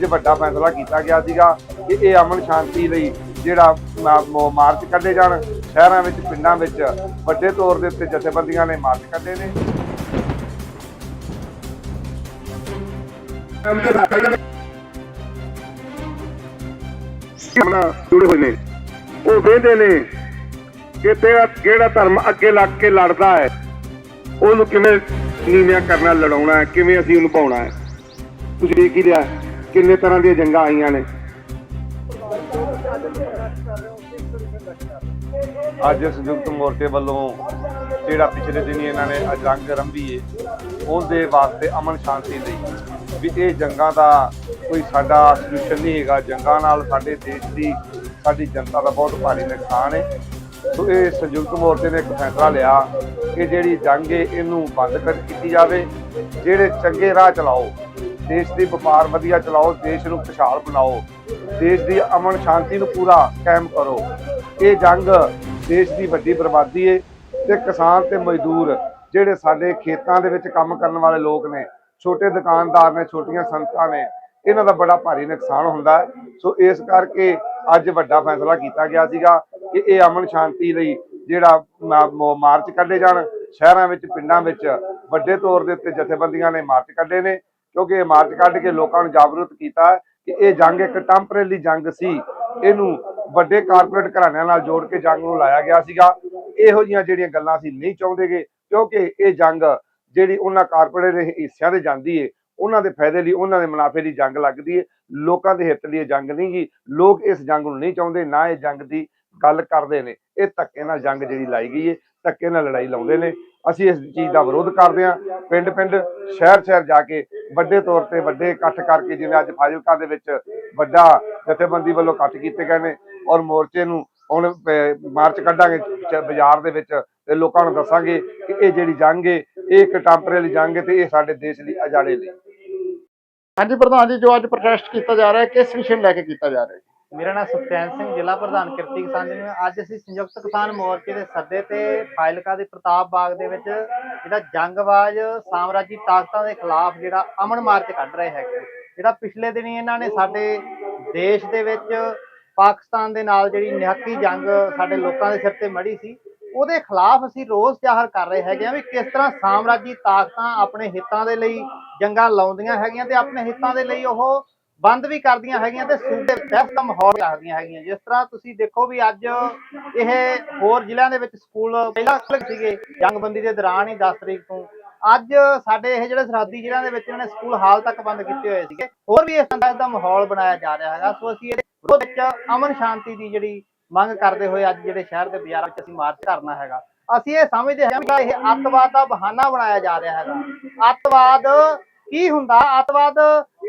ਅੱਜ ਵੱਡਾ ਫੈਸਲਾ ਕੀਤਾ ਗਿਆ ਸੀਗਾ ਕਿ ਇਹ ਅਮਨ ਸ਼ਾਂਤੀ ਲਈ ਜਿਹੜਾ ਮਾਰਚ ਕੱਢੇ ਜਾਣ। ਸ਼ਹਿਰਾਂ ਵਿੱਚ, ਪਿੰਡਾਂ ਵਿੱਚ ਵੱਡੇ ਤੌਰ ਦੇ ਉੱਤੇ ਜਥੇਬੰਦੀਆਂ ਨੇ ਮਾਰਚ ਕੱਢੇ ਨੇ। ਆਪਣਾ ਜੁੜੇ ਹੋਏ ਨੇ। ਉਹ ਵੇਖਦੇ ਨੇ ਕਿ ਤੇਰਾ ਕਿਹੜਾ ਧਰਮ ਅੱਗੇ ਲੱਗ ਕੇ ਲੜਦਾ ਹੈ। ਉਹਨੂੰ ਕਿਵੇਂ ਨੀਵਿਆਂ ਕਰਨਾ, ਲੜਾਉਣਾ ਹੈ, ਕਿਵੇਂ ਅਸੀਂ ਉਹਨੂੰ ਪਾਉਣਾ ਹੈ। ਤੁਸੀਂ ਦੇਖ ਹੀ ਲਿਆ। ਕਿੰਨੇ ਤਰ੍ਹਾਂ ਦੀਆਂ ਜੰਗਾਂ ਆਈਆਂ ਨੇ? ਅੱਜ ਸੰਯੁਕਤ ਮੋਰਚੇ ਵੱਲੋਂ ਜਿਹੜਾ ਪਿਛਲੇ ਦਿਨੀ ਇਹਨਾਂ ਨੇ ਅਜੰਗ ਰੰਭੀਏ, ਉਹਦੇ ਵਾਸਤੇ ਅਮਨ ਸ਼ਾਂਤੀ ਲਈ ਵੀ ਇਹ ਜੰਗਾਂ ਦਾ ਕੋਈ ਸਾਡਾ ਸੋਲੂਸ਼ਨ ਨਹੀਂ ਹੈਗਾ। ਜੰਗਾਂ ਨਾਲ ਸਾਡੇ ਦੇਸ਼ ਦੀ, ਸਾਡੀ ਜਨਤਾ ਦਾ ਬਹੁਤ ਭਾਰੀ ਨੁਕਸਾਨ ਹੈ। ਸੋ ਇਹ ਸੰਯੁਕਤ ਮੋਰਚੇ ਨੇ ਇੱਕ ਫੈਸਲਾ ਲਿਆ ਕਿ ਜਿਹੜੀ ਜੰਗ ਹੈ, ਇਹਨੂੰ ਬੰਦ ਕਰ ਕੀਤੀ ਜਾਵੇ। ਜਿਹੜੇ ਚੰਗੇ ਰਾਹ ਚਲਾਓ ਦੇਸ਼ ਦੀ ਵਪਾਰ ਵਧੀਆ ਚਲਾਓ, ਦੇਸ਼ ਨੂੰ ਖੁਸ਼ਹਾਲ ਬਣਾਓ, ਦੇਸ਼ ਦੀ ਅਮਨ ਸ਼ਾਂਤੀ ਨੂੰ ਪੂਰਾ ਕਾਇਮ ਕਰੋ। ਇਹ ਜੰਗ ਦੇਸ਼ ਦੀ ਵੱਡੀ ਬਰਬਾਦੀ ਹੈ ਤੇ ਕਿਸਾਨ ਤੇ ਮਜ਼ਦੂਰ, ਜਿਹੜੇ ਸਾਡੇ ਖੇਤਾਂ ਦੇ ਵਿੱਚ ਕੰਮ ਕਰਨ ਵਾਲੇ ਲੋਕ ਨੇ, ਛੋਟੇ ਦੁਕਾਨਦਾਰ ਨੇ, ਛੋਟੀਆਂ ਸੰਸਥਾ ਨੇ, ਇਹਨਾਂ ਦਾ ਬੜਾ ਭਾਰੀ ਨੁਕਸਾਨ ਹੁੰਦਾ ਹੈ। ਸੋ ਇਸ ਕਰਕੇ ਅੱਜ ਵੱਡਾ ਫੈਸਲਾ ਕੀਤਾ ਗਿਆ ਸੀਗਾ ਕਿ ਇਹ ਅਮਨ ਸ਼ਾਂਤੀ ਲਈ ਜਿਹੜਾ ਮਾ- ਮਾਰਚ ਕੱਢੇ ਜਾਣ, ਸ਼ਹਿਰਾਂ ਵਿੱਚ, ਪਿੰਡਾਂ ਵਿੱਚ ਵੱਡੇ ਤੌਰ ਦੇ ਉੱਤੇ ਜਥੇਬੰਦੀਆਂ ਨੇ ਮਾਰਚ ਕੱਢੇ ਨੇ। ਕਿਉਂਕਿ ਇਹ ਮਾਰਚ ਕੱਢ ਕੇ ਲੋਕਾਂ ਨੂੰ ਜਾਗਰੂਕ ਕੀਤਾ ਕਿ ਇਹ ਜੰਗ ਇੱਕ ਟੈਂਪਰੇਰੀ ਜੰਗ ਸੀ। ਇਹਨੂੰ ਵੱਡੇ ਕਾਰਪੋਰੇਟ ਘਰਾਣਿਆਂ ਨਾਲ ਜੋੜ ਕੇ ਜੰਗ ਨੂੰ ਲਾਇਆ ਗਿਆ ਸੀਗਾ। ਇਹੋ ਜੀਆਂ ਜਿਹੜੀਆਂ ਗੱਲਾਂ ਅਸੀਂ ਨਹੀਂ ਚਾਹੁੰਦੇਗੇ ਕਿਉਂਕਿ ਇਹ ਜੰਗ ਜਿਹੜੀ ਉਹਨਾਂ ਕਾਰਪੋਰੇਟ ਦੇ ਹਿੱਸਿਆਂ ਤੇ ਜਾਂਦੀ ਏ, ਉਹਨਾਂ ਦੇ ਫਾਇਦੇ ਲਈ, ਉਹਨਾਂ ਦੇ ਮੁਨਾਫੇ ਲਈ ਜੰਗ ਲੱਗਦੀ ਏ। ਲੋਕਾਂ ਦੇ ਹਿੱਤ ਲਈ ਇਹ ਜੰਗ ਨਹੀਂ ਗਈ ਲੋਕ ਇਸ ਜੰਗ ਨੂੰ ਨਹੀਂ ਚਾਹੁੰਦੇ, ਨਾ ਇਹ ਜੰਗ ਦੀ ਗੱਲ ਕਰਦੇ ਨੇ। ਇਹ ਧੱਕੇ ਨਾਲ ਜੰਗ ਜਿਹੜੀ ਲਾਈ ਗਈ ਏ, ਧੱਕੇ ਨਾਲ ਲੜਾਈ ਲਾਉਂਦੇ ਨੇ। ਅਸੀਂ ਇਸ ਚੀਜ਼ ਦਾ ਵਿਰੋਧ ਕਰਦੇ ਹਾਂ। ਪਿੰਡ ਪਿੰਡ ਸ਼ਹਿਰ ਸ਼ਹਿਰ ਜਾ ਕੇ ਵੱਡੇ ਤੌਰ ਤੇ ਵੱਡੇ ਇਕੱਠ ਕਰਕੇ ਜਿਵੇਂ ਅੱਜ ਫਾਜ਼ਿਲਕਾ ਦੇ ਵਿੱਚ ਵੱਡਾ ਜਥੇਬੰਦੀ ਵੱਲੋਂ ਇਕੱਠ ਕੀਤੇ ਗਏ ਨੇ ਔਰ ਮੋਰਚੇ ਨੂੰ ਹੁਣ ਮਾਰਚ ਕੱਢਾਂਗੇ ਬਾਜ਼ਾਰ ਦੇ ਵਿੱਚ ਤੇ ਲੋਕਾਂ ਨੂੰ ਦੱਸਾਂਗੇ ਕਿ ਇਹ ਜਿਹੜੀ ਜੰਗ ਹੈ ਇਹ ਇੱਕ ਟੈਂਪਰੇਰੀ ਜੰਗ ਹੈ ਤੇ ਇਹ ਸਾਡੇ ਦੇਸ਼ ਲਈ ਅਜਾੜੇ ਲਈ। ਹਾਂਜੀ, ਪ੍ਰਧਾਨ ਜੀ, ਜੋ ਅੱਜ ਪ੍ਰੋਟੈਸਟ ਕੀਤਾ ਜਾ ਰਿਹਾ ਹੈ, ਕਿਸ ਵਿਸ਼ੇ ਨੂੰ ਲੈ ਕੇ ਕੀਤਾ ਜਾ ਰਿਹਾ ਹੈ? ਮੇਰਾ ਨਾਮ ਸੁਖਚੈਨ ਸਿੰਘ, ਜ਼ਿਲ੍ਹਾ ਪ੍ਰਧਾਨ ਕਿਰਤੀ ਕਿਸਾਨ ਯੂਨੀਅਨ। ਅੱਜ ਅਸੀਂ ਸੰਯੁਕਤ ਕਿਸਾਨ ਮੋਰਚੇ ਦੇ ਸੱਦੇ ਤੇ ਫਾਇਲਕਾ ਦੇ ਪ੍ਰਤਾਪ ਬਾਗ ਦੇ ਵਿੱਚ ਜਿਹੜਾ ਜੰਗਬਾਜ਼ ਸਾਮਰਾਜੀ ਤਾਕਤਾਂ ਦੇ ਖਿਲਾਫ ਜਿਹੜਾ ਅਮਨ ਮਾਰਚ ਕੱਢ ਰਹੇ ਹੈਗੇ। ਜਿਹੜਾ ਪਿਛਲੇ ਦਿਨੀ ਇਹਨਾਂ ਨੇ ਸਾਡੇ ਦੇਸ਼ ਦੇ ਵਿੱਚ ਪਾਕਿਸਤਾਨ ਦੇ ਨਾਲ ਜਿਹੜੀ ਨਿਹੱਕੀ ਜੰਗ ਸਾਡੇ ਲੋਕਾਂ ਦੇ ਸਿਰ ਤੇ ਮੜੀ ਸੀ, ਉਹਦੇ ਖਿਲਾਫ ਅਸੀਂ ਰੋਸ ਜ਼ਾਹਰ ਕਰ ਰਹੇ ਹੈਗੇ ਆ ਵੀ ਕਿਸ ਤਰ੍ਹਾਂ ਸਾਮਰਾਜੀ ਤਾਕਤਾਂ ਆਪਣੇ ਹਿੱਤਾਂ ਦੇ ਲਈ ਜੰਗਾਂ ਲਾਉਂਦੀਆਂ ਹੈਗੀਆਂ ਤੇ ਆਪਣੇ ਹਿੱਤਾਂ ਦੇ ਲਈ ਉਹ ਬੰਦ ਵੀ ਕਰਦੀਆਂ ਹੈਗੀਆਂ ਤੇ ਸੂਬੇ ਬਹਿਸ ਮਾਹੌਲ ਰੱਖਦੀਆਂ ਹੈਗੀਆਂ। ਜਿਸ ਤਰ੍ਹਾਂ ਤੁਸੀਂ ਦੇਖੋ ਵੀ ਅੱਜ ਇਹ ਹੋਰ ਜ਼ਿਲ੍ਹਿਆਂ ਦੇ ਵਿੱਚ ਸਕੂਲ ਪਹਿਲਾਂ ਖੁੱਲ੍ਹ ਸੀਗੇ, ਜੰਗਬੰਦੀ ਦੇ ਦੌਰਾਨ ਹੀ 10 ਤਰੀਕ ਤੋਂ। ਅੱਜ ਸਾਡੇ ਇਹ ਜਿਹੜੇ ਸਰਹੱਦੀ ਜ਼ਿਲ੍ਹਿਆਂ ਦੇ ਵਿੱਚ ਇਹਨਾਂ ਨੇ ਸਕੂਲ ਹਾਲ ਤੱਕ ਬੰਦ ਕੀਤੇ ਹੋਏ ਸੀਗੇ। ਹੋਰ ਵੀ ਇਸ ਤਰ੍ਹਾਂ ਦਾ ਮਾਹੌਲ ਬਣਾਇਆ ਜਾ ਰਿਹਾ ਹੈਗਾ। ਸੋ ਅਸੀਂ ਇਹਦੇ ਵਿਰੋਧ ਵਿੱਚ ਅਮਨ ਸ਼ਾਂਤੀ ਦੀ ਜਿਹੜੀ ਮੰਗ ਕਰਦੇ ਹੋਏ ਅੱਜ ਜਿਹੜੇ ਸ਼ਹਿਰ ਦੇ ਬਾਜ਼ਾਰਾਂ ਵਿੱਚ ਅਸੀਂ ਮਾਰਚ ਕਰਨਾ ਹੈਗਾ। ਅਸੀਂ ਇਹ ਸਮਝਦੇ ਹਾਂ ਕਿ ਇਹ ਅੱਤਵਾਦ ਦਾ ਬਹਾਨਾ ਬਣਾਇਆ ਜਾ ਰਿਹਾ ਹੈਗਾ। ਅੱਤਵਾਦ ਕੀ ਹੁੰਦਾ? ਅੱਤਵਾਦ,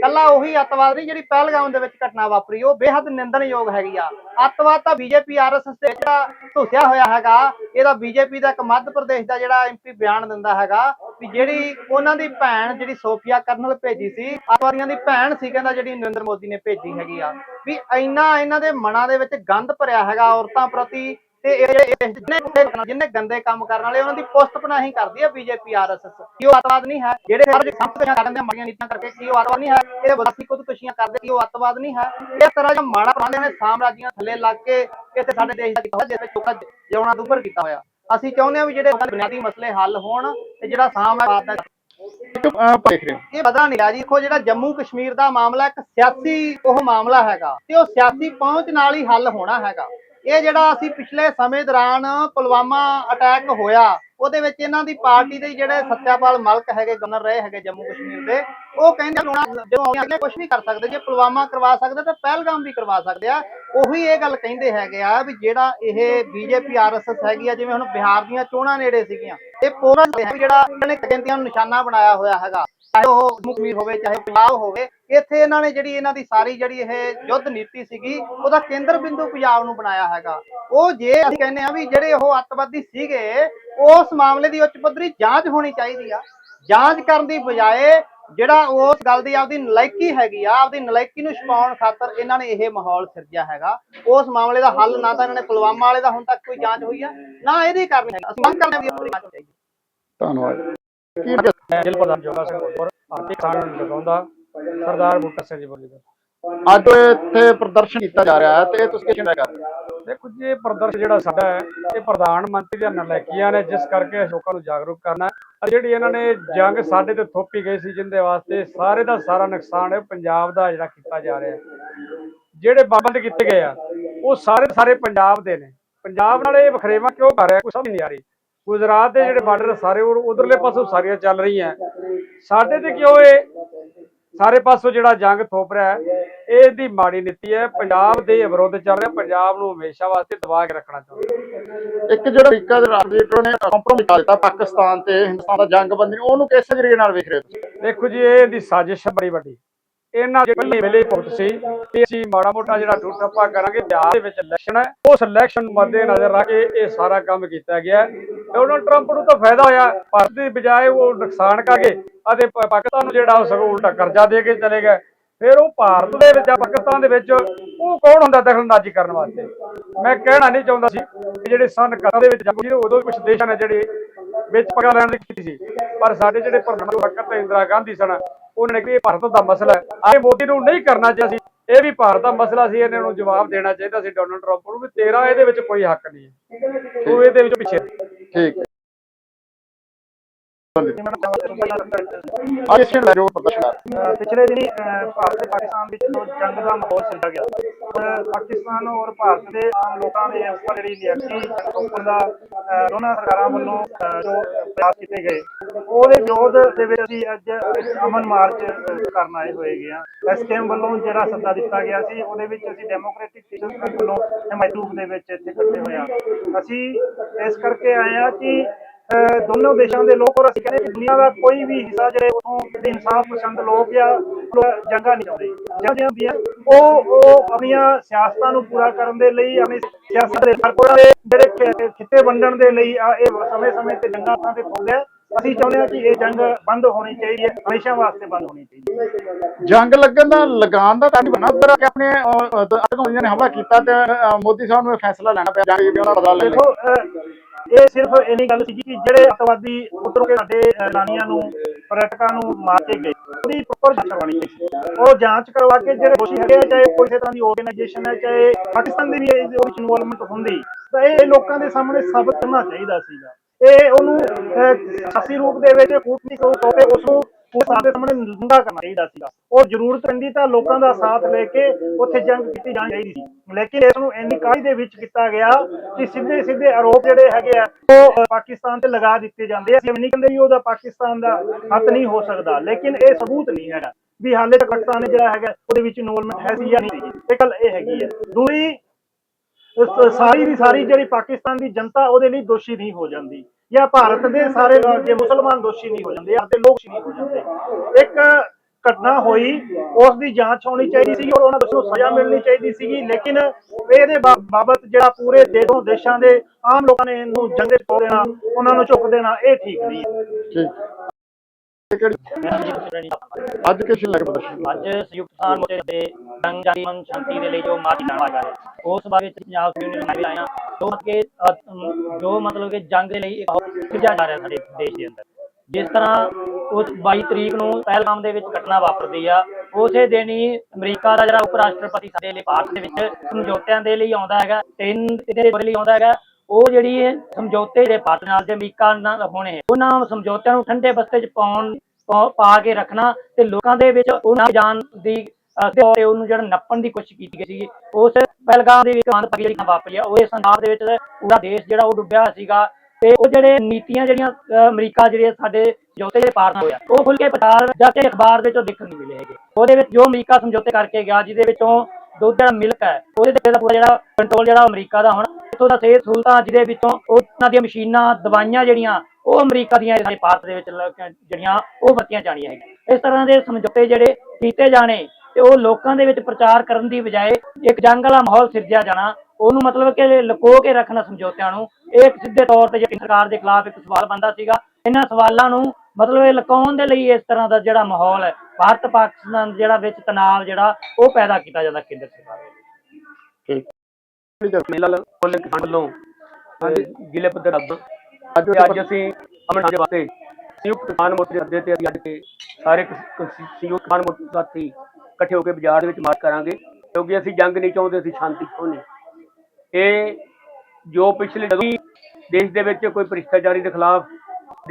ਕੱਲਾ ਉਹੀ ਅੱਤਵਾਦ ਨਹੀਂ ਜਿਹੜੀ ਪਹਿਲਗਾਮ ਦੇ ਵਿੱਚ ਘਟਨਾ ਵਾਪਰੀ, ਉਹ ਬੇਹੱਦ ਨਿੰਦਣਯੋਗ ਹੈਗੀ ਆ। ਅੱਤਵਾਦ ਤਾਂ ਬੀਜੇਪੀ, ਆਰਐਸਐਸ ਦੇ ਜਿਹੜਾ ਧੁਸਿਆ ਹੋਇਆ ਹੈਗਾ, ਇਹਦਾ ਬੀਜੇਪੀ ਦਾ ਇੱਕ ਮੱਧ ਪ੍ਰਦੇਸ਼ ਦਾ ਜਿਹੜਾ ਐਮਪੀ ਬਿਆਨ ਦਿੰਦਾ ਹੈਗਾ ਵੀ ਜਿਹੜੀ ਉਹਨਾਂ ਦੀ ਭੈਣ ਜਿਹੜੀ ਸੋਫੀਆ ਕਰਨਲ ਭੇਜੀ ਸੀ, ਅੱਤਵਾਦੀਆਂ ਦੀ ਭੈਣ ਸੀ ਕਹਿੰਦਾ ਜਿਹੜੀ ਨਰਿੰਦਰ ਮੋਦੀ ਨੇ ਭੇਜੀ ਹੈਗੀ ਆ। ਵੀ ਇੰਨਾ ਇਹਨਾਂ ਦੇ ਮਨਾਂ ਦੇ ਵਿੱਚ ਗੰਦ ਭਰਿਆ ਹੈਗਾ ਔਰਤਾਂ ਪ੍ਰਤੀ ਤੇ ਇਹ ਜਿਹਨੇ ਜਿਹਨੇ ਗੰਦੇ ਕੰਮ ਕਰਨ ਵਾਲੇ ਉਹਨਾਂ ਦੀ ਪੁਸਤ ਪਨਾਹੀ ਕਰਦੀ ਹੈ ਬੀਜੇਪੀ ਆਰਐਸਐਸ ਕੀ ਉਹ ਅੱਤਵਾਦ ਨਹੀਂ ਹੈ? ਜਿਹੜੇ ਸਾਰੇ ਸੰਪਤੀਆਂ ਕਰਨ ਦੇ ਮਾੜੀਆਂ ਨੀਤੀਆਂ ਕਰਕੇ ਕੀ ਉਹ ਅੱਤਵਾਦ ਨਹੀਂ ਹੈ? ਇਹ ਬਦਸੀ ਖੁਦਕੁਸ਼ੀਆਂ ਕਰਦੇ ਕੀ ਉਹ ਅੱਤਵਾਦ ਨਹੀਂ ਹੈ? ਇਸ ਤਰ੍ਹਾਂ ਦਾ ਮਾੜਾ ਪ੍ਰਾਂਦੇ ਨੇ ਸਾਮਰਾਜੀਆਂ ਥੱਲੇ ਲੱਗ ਕੇ ਇੱਥੇ ਸਾਡੇ ਦੇਸ਼ ਦਾ ਕੀਤਾ ਹੋਇਆ ਚੋਖਾ ਜਿਉਣਾ ਦੁੱਭਰ ਕੀਤਾ ਹੋਇਆ। ਅਸੀਂ ਚਾਹੁੰਦੇ ਹਾਂ ਵੀ ਜਿਹੜੇ ਬੁਨਿਆਦੀ ਮਸਲੇ ਹੱਲ ਹੋਣ ਤੇ ਜਿਹੜਾ ਸਾਮਰਾਜ ਦਾ ਇਹ ਬਦਲਾ ਨਹੀਂ ਆ ਜੀ ਦੇਖੋ ਜਿਹੜਾ ਜੰਮੂ ਕਸ਼ਮੀਰ ਦਾ ਮਾਮਲਾ ਇੱਕ ਸਿਆਸੀ ਉਹ ਮਾਮਲਾ ਹੈਗਾ ਤੇ ਉਹ ਸਿਆਸੀ ਪਹੁੰਚ ਨਾਲ ਹੀ ਹੱਲ ਹੋਣਾ ਹੈਗਾ। ਇਹ ਜਿਹੜਾ ਅਸੀਂ ਪਿਛਲੇ ਸਮੇਂ ਦੌਰਾਨ ਪੁਲਵਾਮਾ ਅਟੈਕ ਹੋਇਆ, ਉਹਦੇ ਵਿੱਚ ਇਹਨਾਂ ਦੀ ਪਾਰਟੀ ਦੇ ਜਿਹੜੇ ਸੱਤਿਆਪਾਲ ਮਲਕ ਹੈਗੇ ਗਵਰਨਰ ਰਹੇ ਹੈਗੇ ਜੰਮੂ ਕਸ਼ਮੀਰ ਦੇ, ਉਹ ਕਹਿੰਦੇ ਲੋਣਾ ਜਦੋਂ ਅਗਲੇ ਕੁਝ ਵੀ ਕਰ ਸਕਦੇ, ਜੇ ਪੁਲਵਾਮਾ ਕਰਵਾ ਸਕਦੇ ਤਾਂ ਪਹਿਲਗਾਮ ਵੀ ਕਰਵਾ ਸਕਦੇ ਆ। ਉਹੀ ਇਹ ਗੱਲ ਕਹਿੰਦੇ ਹੈਗੇ ਆ ਵੀ ਜਿਹੜਾ ਇਹ ਬੀਜੇਪੀ, ਆਰਐਸਐਸ ਹੈਗੀ ਆ, ਜਿਵੇਂ ਹੁਣ ਬਿਹਾਰ ਦੀਆਂ ਚੋਣਾਂ ਨੇੜੇ ਸੀਗੀਆਂ, ਇਹ ਪੂਰਾ ਜਿਹੜਾ ਇਹਨਾਂ ਨੇ ਕੈਂਤੀਆਂ ਨੂੰ ਨਿਸ਼ਾਨਾ ਬਣਾਇਆ ਹੋਇਆ ਹੈਗਾ, ਚਾਹੇ ਉਹ ਜੰਮੂ ਹੋਵੇ, ਚਾਹੇ ਪੰਜਾਬ ਹੋਵੇ, ਇੱਥੇ ਇਹਨਾਂ ਨੇ ਜਿਹੜੀ ਇਹਨਾਂ ਦੀ ਸਾਰੀ ਜਿਹੜੀ ਇਹ ਯੁੱਧ ਨੀਤੀ ਸੀਗੀ, ਉਹਦਾ ਕੇਂਦਰ ਬਿੰਦੂ ਪੰਜਾਬ ਨੂੰ ਬਣਾਇਆ ਹੈਗਾ। ਉਹ ਜੇ ਅਸੀਂ ਕਹਿੰਦੇ ਆ ਵੀ ਜਿਹੜੇ ਉਹ ਅੱਤਵਾਦੀ ਸੀਗੇ, ਉਸ ਮਾਮਲੇ ਦੀ ਉੱਚ ਪੱਧਰੀ ਜਾਂਚ ਹੋਣੀ ਚਾਹੀਦੀ ਆ। ਜਾਂਚ ਕਰਨ ਦੀ ਬਜਾਏ ਜਿਹੜਾ ਉਸ ਗੱਲ ਦੀ ਆਪਦੀ ਨਲਾਇਕੀ ਹੈਗੀ ਆ ਆਪਦੀ ਨਲਾਇਕੀ ਨੂੰ ਛੁਪਾਉਣ ਖਾਤਰ ਇਹਨਾਂ ਨੇ ਇਹ ਮਾਹੌਲ ਸਿਰਜਿਆ ਹੈਗਾ। ਉਸ ਮਾਮਲੇ ਦਾ ਹੱਲ ਨਾ ਤਾਂ ਇਹਨਾਂ ਨੇ ਪੁਲਵਾਮਾ ਵਾਲੇ ਦਾ ਹੁਣ ਤੱਕ ਕੋਈ ਜਾਂਚ ਹੋਈ ਆ ਨਾ ਇਹਦੀ ਕਰਨੀ ਹੈ ਅਸੀਂ ਮੰਗ ਕਰਦੇ ਹਾਂ ਵੀ ਪੂਰੀ ਜਾਂਚ ਚਾਹੀਦੀ ਧੰਨਵਾਦ। ਕੀ ਜ਼ਿਲ੍ਹਾ ਪ੍ਰਧਾਨ ਜੋਗਾ ਸਿੰਘ ਹੋਰ ਭਾਰਤੀ ਕਿਸਾਨ ਲਗਾਉਂਦਾ ਸਰਦਾਰ ਬੂਟਾ ਸਿੰਘ ਜੀ ਬੋਲੀ ਅੱਜ ਇੱਥੇ ਪ੍ਰਦਰਸ਼ਨ ਕੀਤਾ ਜਾ ਰਿਹਾ ਹੈ ਤੇ ਤੁਸੀਂ ਲੈ ਕਰ ਦੇਖੋ ਜੀ ਇਹ ਪ੍ਰਦਰਸ਼ਨ ਜਿਹੜਾ ਸਾਡਾ ਹੈ ਇਹ ਪ੍ਰਧਾਨ ਮੰਤਰੀ ਦੀਆਂ ਨਲੈਕੀਆਂ ਨੇ ਜਿਸ ਕਰਕੇ ਲੋਕਾਂ ਨੂੰ ਜਾਗਰੂਕ ਕਰਨਾ ਹੈ। ਜਿਹੜੀ ਇਹਨਾਂ ਨੇ ਜੰਗ ਸਾਡੇ ਤੇ ਥੋਪੀ ਗਈ ਸੀ, ਜਿੰਦੇ ਵਾਸਤੇ ਸਾਰੇ ਦਾ ਸਾਰਾ ਨੁਕਸਾਨ ਪੰਜਾਬ ਦਾ ਜਿਹੜਾ ਕੀਤਾ ਜਾ ਰਿਹਾ। ਜਿਹੜੇ ਬੰਦ ਕੀਤੇ ਗਏ ਆ, ਉਹ ਸਾਰੇ ਸਾਰੇ ਪੰਜਾਬ ਦੇ ਨੇ। ਪੰਜਾਬ ਨਾਲ ਇਹ ਵਖਰੇਵਾ ਕਿਉਂ ਕਰ ਰਿਹਾ, ਕੋਈ ਸਮਝ ਨਹੀਂ ਆ ਰਹੀ। ਗੁਜਰਾਤ ਦੇ ਜਿਹੜੇ ਬਾਰਡਰ ਸਾਰੇ ਉਧਰਲੇ ਪਾਸੋਂ ਸਾਰੀਆਂ ਚੱਲ ਰਹੀਆਂ। ਸਾਡੇ ਤੇ ਕਿਉਂ ਇਹ ਸਾਰੇ ਪਾਸੋਂ ਜਿਹੜਾ ਜੰਗ ਥੋਪ ਰਿਹਾ ਹੈ ਇਹ ਦੀ ਮਾੜੀ ਨੀਤੀ ਹੈ। ਪੰਜਾਬ ਦੇ ਵਿਰੁੱਧ ਚੱਲ ਰਿਹਾ। ਪੰਜਾਬ ਨੂੰ ਹਮੇਸ਼ਾ ਵਾਸਤੇ ਦਬਾ ਕੇ ਰੱਖਣਾ ਚਾਹੁੰਦਾ ਇੱਕ ਜਿਹੜਾ ਅਮਰੀਕਾ ਦੇ ਰਾਜਨੀਤਿਕ ਨੇ ਕੰਪਰੋਮਾਈਜ਼ ਕਰ ਦਿੱਤਾ ਪਾਕਿਸਤਾਨ ਤੇ ਹਿੰਦੁਸਤਾਨ ਦਾ ਜੰਗਬੰਦੀ ਉਹਨੂੰ ਕਿਸ ਨਜ਼ਰੀਏ ਨਾਲ ਵੇਖ ਰਹੇ ਤੁਸੀਂ? ਦੇਖੋ ਜੀ ਇਹ ਦੀ ਸਾਜ਼ਿਸ਼ ਬੜੀ ਵੱਡੀ। ਇਹਨਾਂ ਦੇ ਪਹਿਲੇ ਵੇਲੇ ਭੁਗਤ ਸੀ ਕਿ ਅਸੀਂ ਮਾੜਾ ਮੋਟਾ ਜਿਹੜਾ ਟੁੱਟ ਟੱਪਾ ਕਰਾਂਗੇ ਬਿਹਾਰ ਦੇ ਵਿੱਚ ਇਲੈਕਸ਼ਨ ਹੈ। ਉਸ ਇਲੈਕਸ਼ਨ ਮੱਦੇ ਨਜ਼ਰ ਰੱਖ ਕੇ ਇਹ ਸਾਰਾ ਕੰਮ ਕੀਤਾ ਗਿਆ। ਡੋਨਲਡ ਟਰੰਪ ਨੂੰ ਤਾਂ ਫਾਇਦਾ ਹੋਇਆ ਭਾਰਤ ਦੀ ਬਜਾਏ ਉਹ ਨੁਕਸਾਨ ਕਰ ਗਏ। ਅਤੇ ਪਾਕਿਸਤਾਨ ਨੂੰ ਜਿਹੜਾ ਉਹ ਸਗੋਂ ਉਲਟਾ ਕਰਜ਼ਾ ਦੇ ਕੇ ਚਲੇ ਗਏ। ਫਿਰ ਉਹ ਭਾਰਤ ਦੇ ਵਿੱਚ ਪਾਕਿਸਤਾਨ ਦੇ ਵਿੱਚ ਉਹ ਕੌਣ ਹੁੰਦਾ ਦਖਲਅੰਦਾਜ਼ੀ ਕਰਨ ਵਾਸਤੇ? ਮੈਂ ਕਹਿਣਾ ਨਹੀਂ ਚਾਹੁੰਦਾ ਸੀ ਜਿਹੜੇ ਸਨ ਕਰਾਂ ਦੇ ਵਿੱਚ ਜੰਗ ਉਦੋਂ ਕੁਝ ਦੇਸ਼ਾਂ ਨੇ ਜਿਹੜੇ ਵਿੱਚ ਪਗਾ ਲੈਣ ਦੀ ਕੀਤੀ ਸੀ। ਪਰ ਸਾਡੇ ਜਿਹੜੇ ਪ੍ਰਧਾਨ ਮੰਤਰੀ ਵਕਤ ਇੰਦਰਾ ਗਾਂਧੀ ਸਨ, ਉਹਨਾਂ ਨੇ ਕਿ ਇਹ ਭਾਰਤ ਦਾ ਮਸਲਾ ਹੈ। ਆਏ ਮੋਦੀ ਨੂੰ ਨਹੀਂ ਕਰਨਾ ਚਾਹੀਦਾ ਸੀ। ਇਹ ਵੀ ਭਾਰਤ ਦਾ ਮਸਲਾ ਸੀ, ਇਹਨਾਂ ਨੂੰ ਜਵਾਬ ਦੇਣਾ ਚਾਹੀਦਾ ਸੀ। ਡੋਨਲਡ ਟਰੰਪ ਨੂੰ ਵੀ ਤੇਰਾ ਇਹਦੇ ਵਿੱਚ ਕੋਈ ਹੱਕ ਨਹੀਂ ਹੈ। ਤੂੰ ਇਹਦੇ ਵਿੱਚ ਪਿੱਛੇ ਠੀਕ। ਅੱਜ ਇਸ ਲੈ ਜੋ ਪ੍ਰਦਰਸ਼ਨ ਪਿਛਲੇ ਦਿਨੀ ਭਾਰਤ ਤੇ ਪਾਕਿਸਤਾਨ ਵਿੱਚ ਜੰਗ ਦਾ ਮਾਹੌਲ ਸਿਰਜਿਆ ਗਿਆ ਪਾਕਿਸਤਾਨ ਔਰ ਭਾਰਤ ਦੇ ਆਮ ਲੋਕਾਂ ਦੇ ਇਸ ਵਾਰ ਜਿਹੜੀ ਲਿਆਕਤੀ ਰੋਕਣ ਦਾ ਦੋਨਾਂ ਸਰਕਾਰਾਂ ਵੱਲੋਂ ਜੋ ਪ੍ਰਯਾਸ ਕੀਤੇ ਗਏ, ਉਹਦੇ ਵਿਰੋਧ ਦੇ ਵਿੱਚ ਅਸੀਂ ਅੱਜ ਅਮਨ ਮਾਰਚ ਕਰਨ ਆਏ ਹੋਏ ਗਏ ਹਾਂ। ਐਸਕੇਐਮ ਵੱਲੋਂ ਜਿਹੜਾ ਸੱਦਾ ਦਿੱਤਾ ਗਿਆ ਸੀ, ਉਹਦੇ ਵਿੱਚ ਅਸੀਂ ਡੈਮੋਕ੍ਰੈਟਿਕ ਪੀਪਲਸ ਵੱਲੋਂ ਹਿਮਾਇਤ ਦੇ ਵਿੱਚ ਇੱਥੇ ਇਕੱਠੇ ਹੋਏ ਹਾਂ। ਅਸੀਂ ਇਸ ਕਰਕੇ ਆਏ ਹਾਂ ਕਿ ਦੋਨੋਂ ਦੇਸ਼ਾਂ ਦੇ ਲੋਕ ਔਰ ਅਸੀਂ ਕਹਿੰਦੇ ਕਿ ਦੁਨੀਆ ਦਾ ਕੋਈ ਵੀ ਹਿੱਸਾ ਜਿਹੜੇ ਉਥੋਂ ਦੇ ਇਨਸਾਫ ਪਸੰਦ ਲੋਕ ਲੋਕ ਜੰਗਾਂ ਨਹੀਂ ਚਾਹੁੰਦੇ। ਜੰਗਾਂ ਦੀਆਂ ਉਹ ਉਹ ਆਪਣੀਆਂ ਸਿਆਸਤਾਂ ਨੂੰ ਪੂਰਾ ਕਰਨ ਦੇ ਲਈ ਆਪਣੀ ਸਿਆਸਤ ਦੇ ਸਰਕੋਰਾਂ ਦੇ ਜਿਹੜੇ ਖਿੱਤੇ ਵੰਡਣ ਦੇ ਲਈ ਆ ਇਹ ਸਮੇਂ-ਸਮੇਂ ਤੇ ਜੰਗਾਂ ਥਾਂ ਤੇ ਪਾਉਂਦੇ ਆ ਅਸੀਂ ਚਾਹੁੰਦੇ ਹਾਂ ਕਿ ਇਹ ਜੰਗ ਬੰਦ ਹੋਣੀ ਚਾਹੀਦੀ ਹੈ ਹਮੇਸ਼ਾ ਵਾਸਤੇ ਬੰਦ ਹੋਣੀ ਚਾਹੀਦੀ ਹੈ। ਜੰਗ ਲੱਗਣ ਦਾ ਲਗਾਨ ਦਾ ਤਾਂ ਨਹੀਂ ਬਣਾ ਪਰ ਕਿ ਆਪਣੇ ਅਤਗੋਈਆਂ ਨੇ ਹਮਲਾ ਕੀਤਾ ਤੇ ਮੋਦੀ ਸਾਹਿਬ ਨੂੰ ਫੈਸਲਾ ਲੈਣਾ ਪਿਆ ਜੰਗ ਵੀ ਉਹਨਾਂ ਦਾ ਦੇਖੋ ਇਹ ਸਿਰਫ ਇੰਨੀ ਗੱਲ ਸੀ ਕਿ ਜਿਹੜੇ ਅੱਤਵਾਦੀ ਉਤਰ ਕੇ ਸਾਡੇ ਨਾਨੀਆਂ ਨੂੰ ਪਰਟਕਾਂ ਨੂੰ ਮਾਰ ਕੇ ਗਏ। ਉਹਦੀ ਪ੍ਰੋਪਰ ਜਾਂਚ ਕਰਵਾਉਣੀ ਚਾਹੀਦੀ ਉਹ ਜਾਂਚ ਕਰਵਾ ਕੇ ਜਿਹੜੇ ਦੋਸ਼ੀ ਹੈਗੇ ਚਾਹੇ ਕੋਈ ਤਰ੍ਹਾਂ ਦੀ ਆਰਗੇਨਾਈਜੇਸ਼ਨ ਹੈ ਚਾਹੇ ਪਾਕਿਸਤਾਨ ਦੀ ਵੀ ਇਹਦੇ ਵਿੱਚ ਇਨਵੋਲਵਮੈਂਟ ਹੁੰਦੀ ਤਾਂ ਇਹ ਲੋਕਾਂ ਦੇ ਸਾਹਮਣੇ ਸਾਬਤ ਕਰਨਾ ਚਾਹੀਦਾ ਸੀਗਾ। ਇਹ ਉਹਨੂੰ ਅਹ, ਸਿਆਸੀ ਰੂਪ ਦੇ ਵਿੱਚ ਕੂਟਨੀਤਿਕ ਰੂਪ ਤੇ ਉਸ ਨੂੰ ਉਹ ਸਾਡੇ ਸਾਹਮਣੇ ਨੰਗਾ ਕਰਨਾ ਚਾਹੀਦਾ ਸੀਗਾ। ਉਹ ਜ਼ਰੂਰਤ ਪੈਂਦੀ ਤਾਂ ਲੋਕਾਂ ਦਾ ਸਾਥ ਲੈ ਕੇ ਉੱਥੇ ਜੰਗ ਕੀਤੀ ਜਾਣੀ ਚਾਹੀਦੀ ਸੀ। ਲੇਕਿਨ ਇਸ ਨੂੰ ਇੰਨੀ ਕਾਹਲੀ ਦੇ ਵਿੱਚ ਕੀਤਾ ਗਿਆ ਕਿ ਸਿੱਧੇ ਸਿੱਧੇ ਆਰੋਪ ਜਿਹੜੇ ਹੈਗੇ ਆ, ਉਹ ਪਾਕਿਸਤਾਨ ਤੇ ਲਗਾ ਦਿੱਤੇ ਜਾਂਦੇ ਆ। ਅਸੀਂ ਨਹੀਂ ਕਹਿੰਦੇ ਵੀ ਉਹਦਾ ਪਾਕਿਸਤਾਨ ਦਾ ਹੱਥ ਨਹੀਂ ਹੋ ਸਕਦਾ। ਲੇਕਿਨ ਇਹ ਸਬੂਤ ਨਹੀਂ ਹੈਗਾ ਵੀ ਹਾਲੇ ਤੱਕ ਪਾਕਿਸਤਾਨ ਜਿਹੜਾ ਹੈਗਾ ਉਹਦੇ ਵਿੱਚ ਇਨਵੋਲਵਮੈਂਟ ਹੈ ਸੀ ਜਾਂ ਨਹੀਂ ਇਹ ਗੱਲ ਇਹ ਹੈਗੀ ਹੈ ਦੂਈ ਸਾਰੀ ਦੀ ਸਾਰੀ ਜਿਹੜੀ ਪਾਕਿਸਤਾਨ ਦੀ ਜਨਤਾ ਉਹਦੇ ਲਈ ਦੋਸ਼ੀ ਨਹੀਂ ਹੋ ਜਾਂਦੀ। ਜਾਂ ਭਾਰਤ ਦੇ ਸਾਰੇ ਲੋਕ ਜੇ ਮੁਸਲਮਾਨ ਦੋਸ਼ੀ ਨਹੀਂ ਹੋ ਜਾਂਦੇ, ਆਪਦੇ ਲੋਕ ਨਹੀਂ ਹੋ ਜਾਂਦੇ। ਇੱਕ ਘਟਨਾ ਹੋਈ, ਉਸ ਦੀ ਜਾਂਚ ਹੋਣੀ ਚਾਹੀਦੀ ਸੀ ਔਰ ਉਹਨਾਂ ਨੂੰ ਸਜ਼ਾ ਮਿਲਣੀ ਚਾਹੀਦੀ ਸੀਗੀ, ਲੇਕਿਨ ਇਹਦੇ ਬਾਬਤ ਜਿਹੜਾ ਪੂਰੇ ਦੇਸ਼ੋਂ, ਦੇਸ਼ਾਂ ਦੇ ਆਮ ਲੋਕਾਂ ਨੇ ਇਹਨੂੰ ਜੰਗ ਦੇ ਪਾ ਦੇਣਾ ਉਹਨਾਂ ਨੂੰ ਝੁਕ ਦੇਣਾ, ਇਹ ਠੀਕ ਨਹੀਂ। ਠੀਕ। ਅੱਜ ਕਿਸ ਲੈ ਪ੍ਰਦਰਸ਼ਨ ਅੱਜ ਸੰਯੁਕਤ ਕਿਸਾਨ ਮੋਰਚੇ ਦੇ ਜੰਗ ਜਾਰੀ ਮਨ ਸ਼ਾਂਤੀ ਦੇ ਲਈ ਜੋ ਮਾਰਚ ਕਰਨਾ ਜਾ ਰਿਹਾ ਹੈ। ਉਸ ਬਾਰੇ ਪੰਜਾਬ ਦੇ ਯੂਨੀਅਨ ਵੀ ਆਇਆ ਜੋ ਕਿ ਜੋ ਮਤਲਬ ਕਿ ਜੰਗ ਦੇ ਲਈ ਇੱਕ ਸਿਰਜਿਆ ਜਾ ਰਿਹਾ ਸਾਡੇ ਦੇਸ਼ ਦੇ ਅੰਦਰ। ਜਿਸ ਤਰ੍ਹਾਂ ਉਸ 22 ਤਰੀਕ ਨੂੰ ਪਹਿਲਗਾਮ ਦੇ ਵਿੱਚ ਘਟਨਾ ਵਾਪਰਦੀ ਆ, ਉਸੇ ਦਿਨ ਹੀ ਅਮਰੀਕਾ ਦਾ ਜਿਹੜਾ ਉਪ ਰਾਸ਼ਟਰਪਤੀ ਸਾਡੇ ਲਈ ਭਾਰਤ ਦੇ ਵਿੱਚ ਸਮਝੌਤਿਆਂ ਦੇ ਲਈ ਆਉਂਦਾ ਹੈਗਾ, ਤਿੰਨ ਇਹਦੇ ਲਈ ਆਉਂਦਾ ਹੈਗਾ ਉਹ ਜਿਹੜੀ ਸਮਝੌਤੇ ਦੇ ਭਾਰਤ ਨਾਲ ਤੇ ਅਮਰੀਕਾ ਨਾਲ ਹੋਣੇ ਉਹਨਾਂ ਸਮਝੌਤਿਆਂ ਨੂੰ ਠੰਡੇ ਬਸਤੇ 'ਚ ਪਾਉਣ, ਪਾ ਕੇ ਰੱਖਣਾ ਤੇ ਲੋਕਾਂ ਦੇ ਵਿੱਚ ਉਹਨਾਂ ਜਾਣ ਦੀ ਤੇ ਉਹਨੂੰ ਜਿਹੜਾ ਨੱਪਣ ਦੀ ਕੋਸ਼ਿਸ਼ ਕੀਤੀ ਗਈ ਸੀ ਉਸ ਪਹਿਲਗਾਮ ਦੇ ਵਿੱਚ ਮੰਦਭਾਗੀ ਜਿਹੜੀ ਵਾਪਰੀ ਆ, ਉਹ ਇਸ ਸੰਸਾਰ ਦੇ ਵਿੱਚ ਪੂਰਾ ਦੇਸ਼ ਜਿਹੜਾ ਉਹ ਡੁੱਬਿਆ ਸੀਗਾ ਤੇ ਉਹ ਜਿਹੜੇ ਨੀਤੀਆਂ ਜਿਹੜੀਆਂ ਅਮਰੀਕਾ ਜਿਹੜੇ ਸਾਡੇ ਸਮਝੌਤੇ ਦੇ ਪਾਰਟਨਰ ਹੋਇਆ, ਉਹ ਖੁੱਲ ਕੇ ਪ੍ਰਚਾਰ ਜਾਂ ਕੇ ਅਖਬਾਰ ਵਿੱਚ ਉਹ ਦੇਖਣ ਨੂੰ ਮਿਲੇ ਹੈਗੇ। ਉਹਦੇ ਵਿੱਚ ਜੋ ਅਮਰੀਕਾ ਸਮਝੌਤੇ ਕਰਕੇ ਗਿਆ, ਜਿਹਦੇ ਵਿੱਚੋਂ ਦੁੱਧ ਜਿਹੜਾ ਮਿਲਕ ਹੈ। ਉਹਦੇ ਤੇ ਦਾ ਪੂਰਾ ਜਿਹੜਾ ਕੰਟਰੋਲ ਜਿਹੜਾ ਅਮਰੀਕਾ ਦਾ ਹੋਣਾ, ਇੱਥੋਂ ਦਾ ਸਿਹਤ ਸਹੂਲਤਾਂ ਜਿਹਦੇ ਵਿੱਚੋਂ ਉਹਨਾਂ ਦੀਆਂ ਮਸ਼ੀਨਾਂ, ਦਵਾਈਆਂ ਜਿਹੜੀਆਂ, ਉਹ ਅਮਰੀਕਾ ਦੀਆਂ ਸਾਡੇ ਭਾਰਤ ਦੇ ਵਿੱਚ ਜਿਹੜੀਆਂ, ਉਹ ਵਰਤੀਆਂ ਜਾਣੀਆਂ ਹੈਗੀਆਂ। ਇਸ ਤਰ੍ਹਾਂ ਦੇ ਸਮਝੌਤੇ ਜਿਹੜੇ ਕੀਤੇ ਜਾਣੇ ਤੇ ਉਹ ਲੋਕਾਂ ਦੇ ਵਿੱਚ ਪ੍ਰਚਾਰ ਕਰਨ ਦੀ ਬਜਾਏ ਇੱਕ ਜੰਗ ਵਾਲਾ ਮਾਹੌਲ ਸਿਰਜਿਆ ਜਾਣਾ, ਉਹਨੂੰ ਮਤਲਬ ਕਿ ਲੁਕੋ ਕੇ ਰੱਖਣਾ ਸਮਝੌਤਿਆਂ ਨੂੰ। ਇਹ ਇੱਕ ਸਿੱਧੇ ਤੌਰ ਤੇ ਜਿਹੜੀ ਸਰਕਾਰ ਦੇ ਖਿਲਾਫ ਇੱਕ ਸਵਾਲ ਬਣਦਾ ਸੀਗਾ। ਇਹਨਾਂ ਸਵਾਲਾਂ ਨੂੰ ਮਤਲਬ ਇਹ ਲੁਕਾਉਣ ਦੇ ਲਈ ਇਸ ਤਰ੍ਹਾਂ ਦਾ ਜਿਹੜਾ ਮਾਹੌਲ ਹੈ ਭਾਰਤ ਪਾਕਿਸਤਾਨ ਜਿਹੜਾ ਵਿੱਚ ਤਣਾਅ ਜਿਹੜਾ ਉਹ ਪੈਦਾ ਕੀਤਾ ਜਾਂਦਾ ਕੇਂਦਰ ਸਰਕਾਰ ਵੱਲੋਂ। ਮੇਲਾ ਕੋਲ ਕਿਸਾਨ ਵੱਲੋਂ ਜ਼ਿਲ੍ਹੇ ਪੱਧਰ ਅੱਗ। ਅੱਜ ਤੇ ਅੱਜ ਅਸੀਂ ਅਮਨ ਦੇ ਵਾਸਤੇ ਸੰਯੁਕਤ ਕਿਸਾਨ ਮੋਰਚੇ ਦੇ ਅੱਡੇ ਤੇ ਅੱਜ ਤੇ ਸਾਰੇ ਸੰਯੁਕਤ ਕਿਸਾਨ ਮੋਰਚੇ ਸਾਥੀ ਇਕੱਠੇ ਹੋ ਕੇ ਬਾਜ਼ਾਰ ਦੇ ਵਿੱਚ ਮਾਰਚ ਕਰਾਂਗੇ ਕਿਉਂਕਿ ਅਸੀਂ ਜੰਗ ਨਹੀਂ ਚਾਹੁੰਦੇ ਅਸੀਂ ਸ਼ਾਂਤੀ ਚਾਹੁੰਦੇ ਇਹ ਜੋ ਪਿਛਲੇ ਜਦੋਂ ਦੇਸ਼ ਦੇ ਵਿੱਚ ਕੋਈ ਭ੍ਰਿਸ਼ਟਾਚਾਰੀ ਦੇ ਖਿਲਾਫ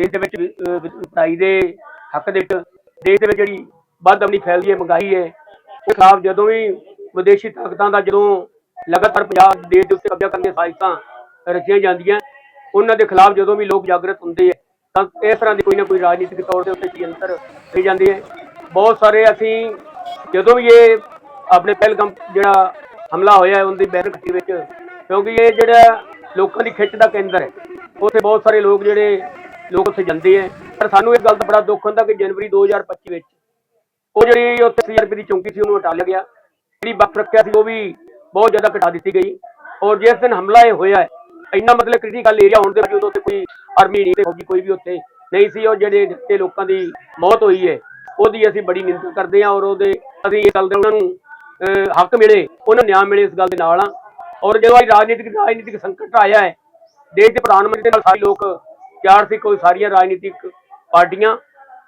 ਦੇਸ਼ ਦੇ ਵਿੱਚ ਅਹ, ਦੇ ਹੱਕ ਦੇ ਵਿੱਚ ਦੇਸ਼ ਦੇ ਵਿੱਚ ਜਿਹੜੀ ਵੱਧ ਆਪਣੀ ਫੈਲਦੀ ਹੈ ਮਹਿੰਗਾਈ ਹੈ ਉਹ ਖਿਲਾਫ ਜਦੋਂ ਵੀ ਵਿਦੇਸ਼ੀ ਤਾਕਤਾਂ ਦਾ ਜਦੋਂ ਲਗਾਤਾਰ ਪੰਜਾਬ ਦੇਸ਼ ਦੇ ਉੱਤੇ ਕਬਜ਼ਾ ਕਰਨ ਦੀਆਂ ਸਾਜ਼ਿਸ਼ਾਂ ਰਚੀਆਂ ਜਾਂਦੀਆਂ ਉਹਨਾਂ ਦੇ ਖਿਲਾਫ ਜਦੋਂ ਵੀ ਲੋਕ ਜਾਗਰਤ ਹੁੰਦੇ ਹੈ ਤਾਂ ਇਸ ਤਰ੍ਹਾਂ ਦੀ ਕੋਈ ਨਾ ਕੋਈ ਰਾਜਨੀਤਿਕ ਤੌਰ ਦੇ ਉੱਤੇ ਯੰਤਰ ਕਰੀ ਜਾਂਦੇ ਹੈ। ਬਹੁਤ ਸਾਰੇ ਅਸੀਂ ਜਦੋਂ ਵੀ ਇਹ ਆਪਣੇ ਪਹਿਲਗਮ ਜਿਹੜਾ ਹਮਲਾ ਹੋਇਆ ਉਹਦੀ ਬੈਰਕਟੀ ਵਿੱਚ ਕਿਉਂਕਿ ਇਹ ਜਿਹੜਾ ਲੋਕਾਂ ਦੀ ਖਿੱਚ ਦਾ ਕੇਂਦਰ ਹੈ ਉੱਥੇ ਬਹੁਤ ਸਾਰੇ ਲੋਕ ਜਿਹੜੇ ਲੋਕ ਉੱਥੇ ਜਾਂਦੇ ਹੈ ਪਰ ਸਾਨੂੰ ਇਹ ਗੱਲ ਦਾ ਬੜਾ ਦੁੱਖ ਹੁੰਦਾ ਕਿ ਜਨਵਰੀ 2025 ਵਿੱਚ ਉਹ ਜਿਹੜੀ ਉੱਥੇ ਸੀਆਰਪੀ ਦੀ ਚੌਂਕੀ ਸੀ ਉਹਨੂੰ ਹਟਾ ਲਿਆ ਗਿਆ। ਜਿਹੜੀ ਵਕਤ ਰੱਖਿਆ ਸੀ ਉਹ ਵੀ ਬਹੁਤ ਜ਼ਿਆਦਾ ਘਟਾ ਦਿੱਤੀ ਗਈ। ਔਰ ਜਿਸ ਦਿਨ ਹਮਲਾ ਇਹ ਹੋਇਆ ਇੰਨਾ ਮਤਲਬ ਕ੍ਰਿਟੀਕਲ ਏਰੀਆ ਹੋਣ ਦੇ ਬਾਵਜੂਦ ਉੱਥੇ ਕੋਈ ਆਰਮੀ ਨਹੀਂ ਤੇ ਫੌਜੀ ਕੋਈ ਵੀ ਉੱਥੇ ਨਹੀਂ ਸੀ ਉਹ ਜਿਹੜੇ ਜਿੱਥੇ ਲੋਕਾਂ ਦੀ ਮੌਤ ਹੋਈ ਹੈ ਉਹਦੀ ਅਸੀਂ ਬੜੀ ਨਿੰਦਾ ਕਰਦੇ ਹਾਂ ਔਰ ਉਹਦੇ ਅਸੀਂ ਇਹ ਗੱਲ ਦੇ ਉਹਨਾਂ ਨੂੰ ਅਹ, ਹੱਕ ਮਿਲੇ ਉਹਨਾਂ ਨਿਆਂ ਮਿਲੇ ਇਸ ਗੱਲ ਦੇ ਨਾਲ। ਆ ਔਰ ਜਦੋਂ ਇਹ ਰਾਜਨੀਤਿਕ ਰਾਜਨੀਤਿਕ ਸੰਕਟ ਆਇਆ ਹੈ ਦੇਸ਼ ਦੇ ਪ੍ਰਧਾਨ ਮੰਤਰੀ ਦੇ ਨਾਲ ਸਾਰੇ ਲੋਕ ਤਿਆਰ ਸੀ, ਕੋਈ ਸਾਰੀਆਂ ਰਾਜਨੀਤਿਕ ਪਾਰਟੀਆਂ।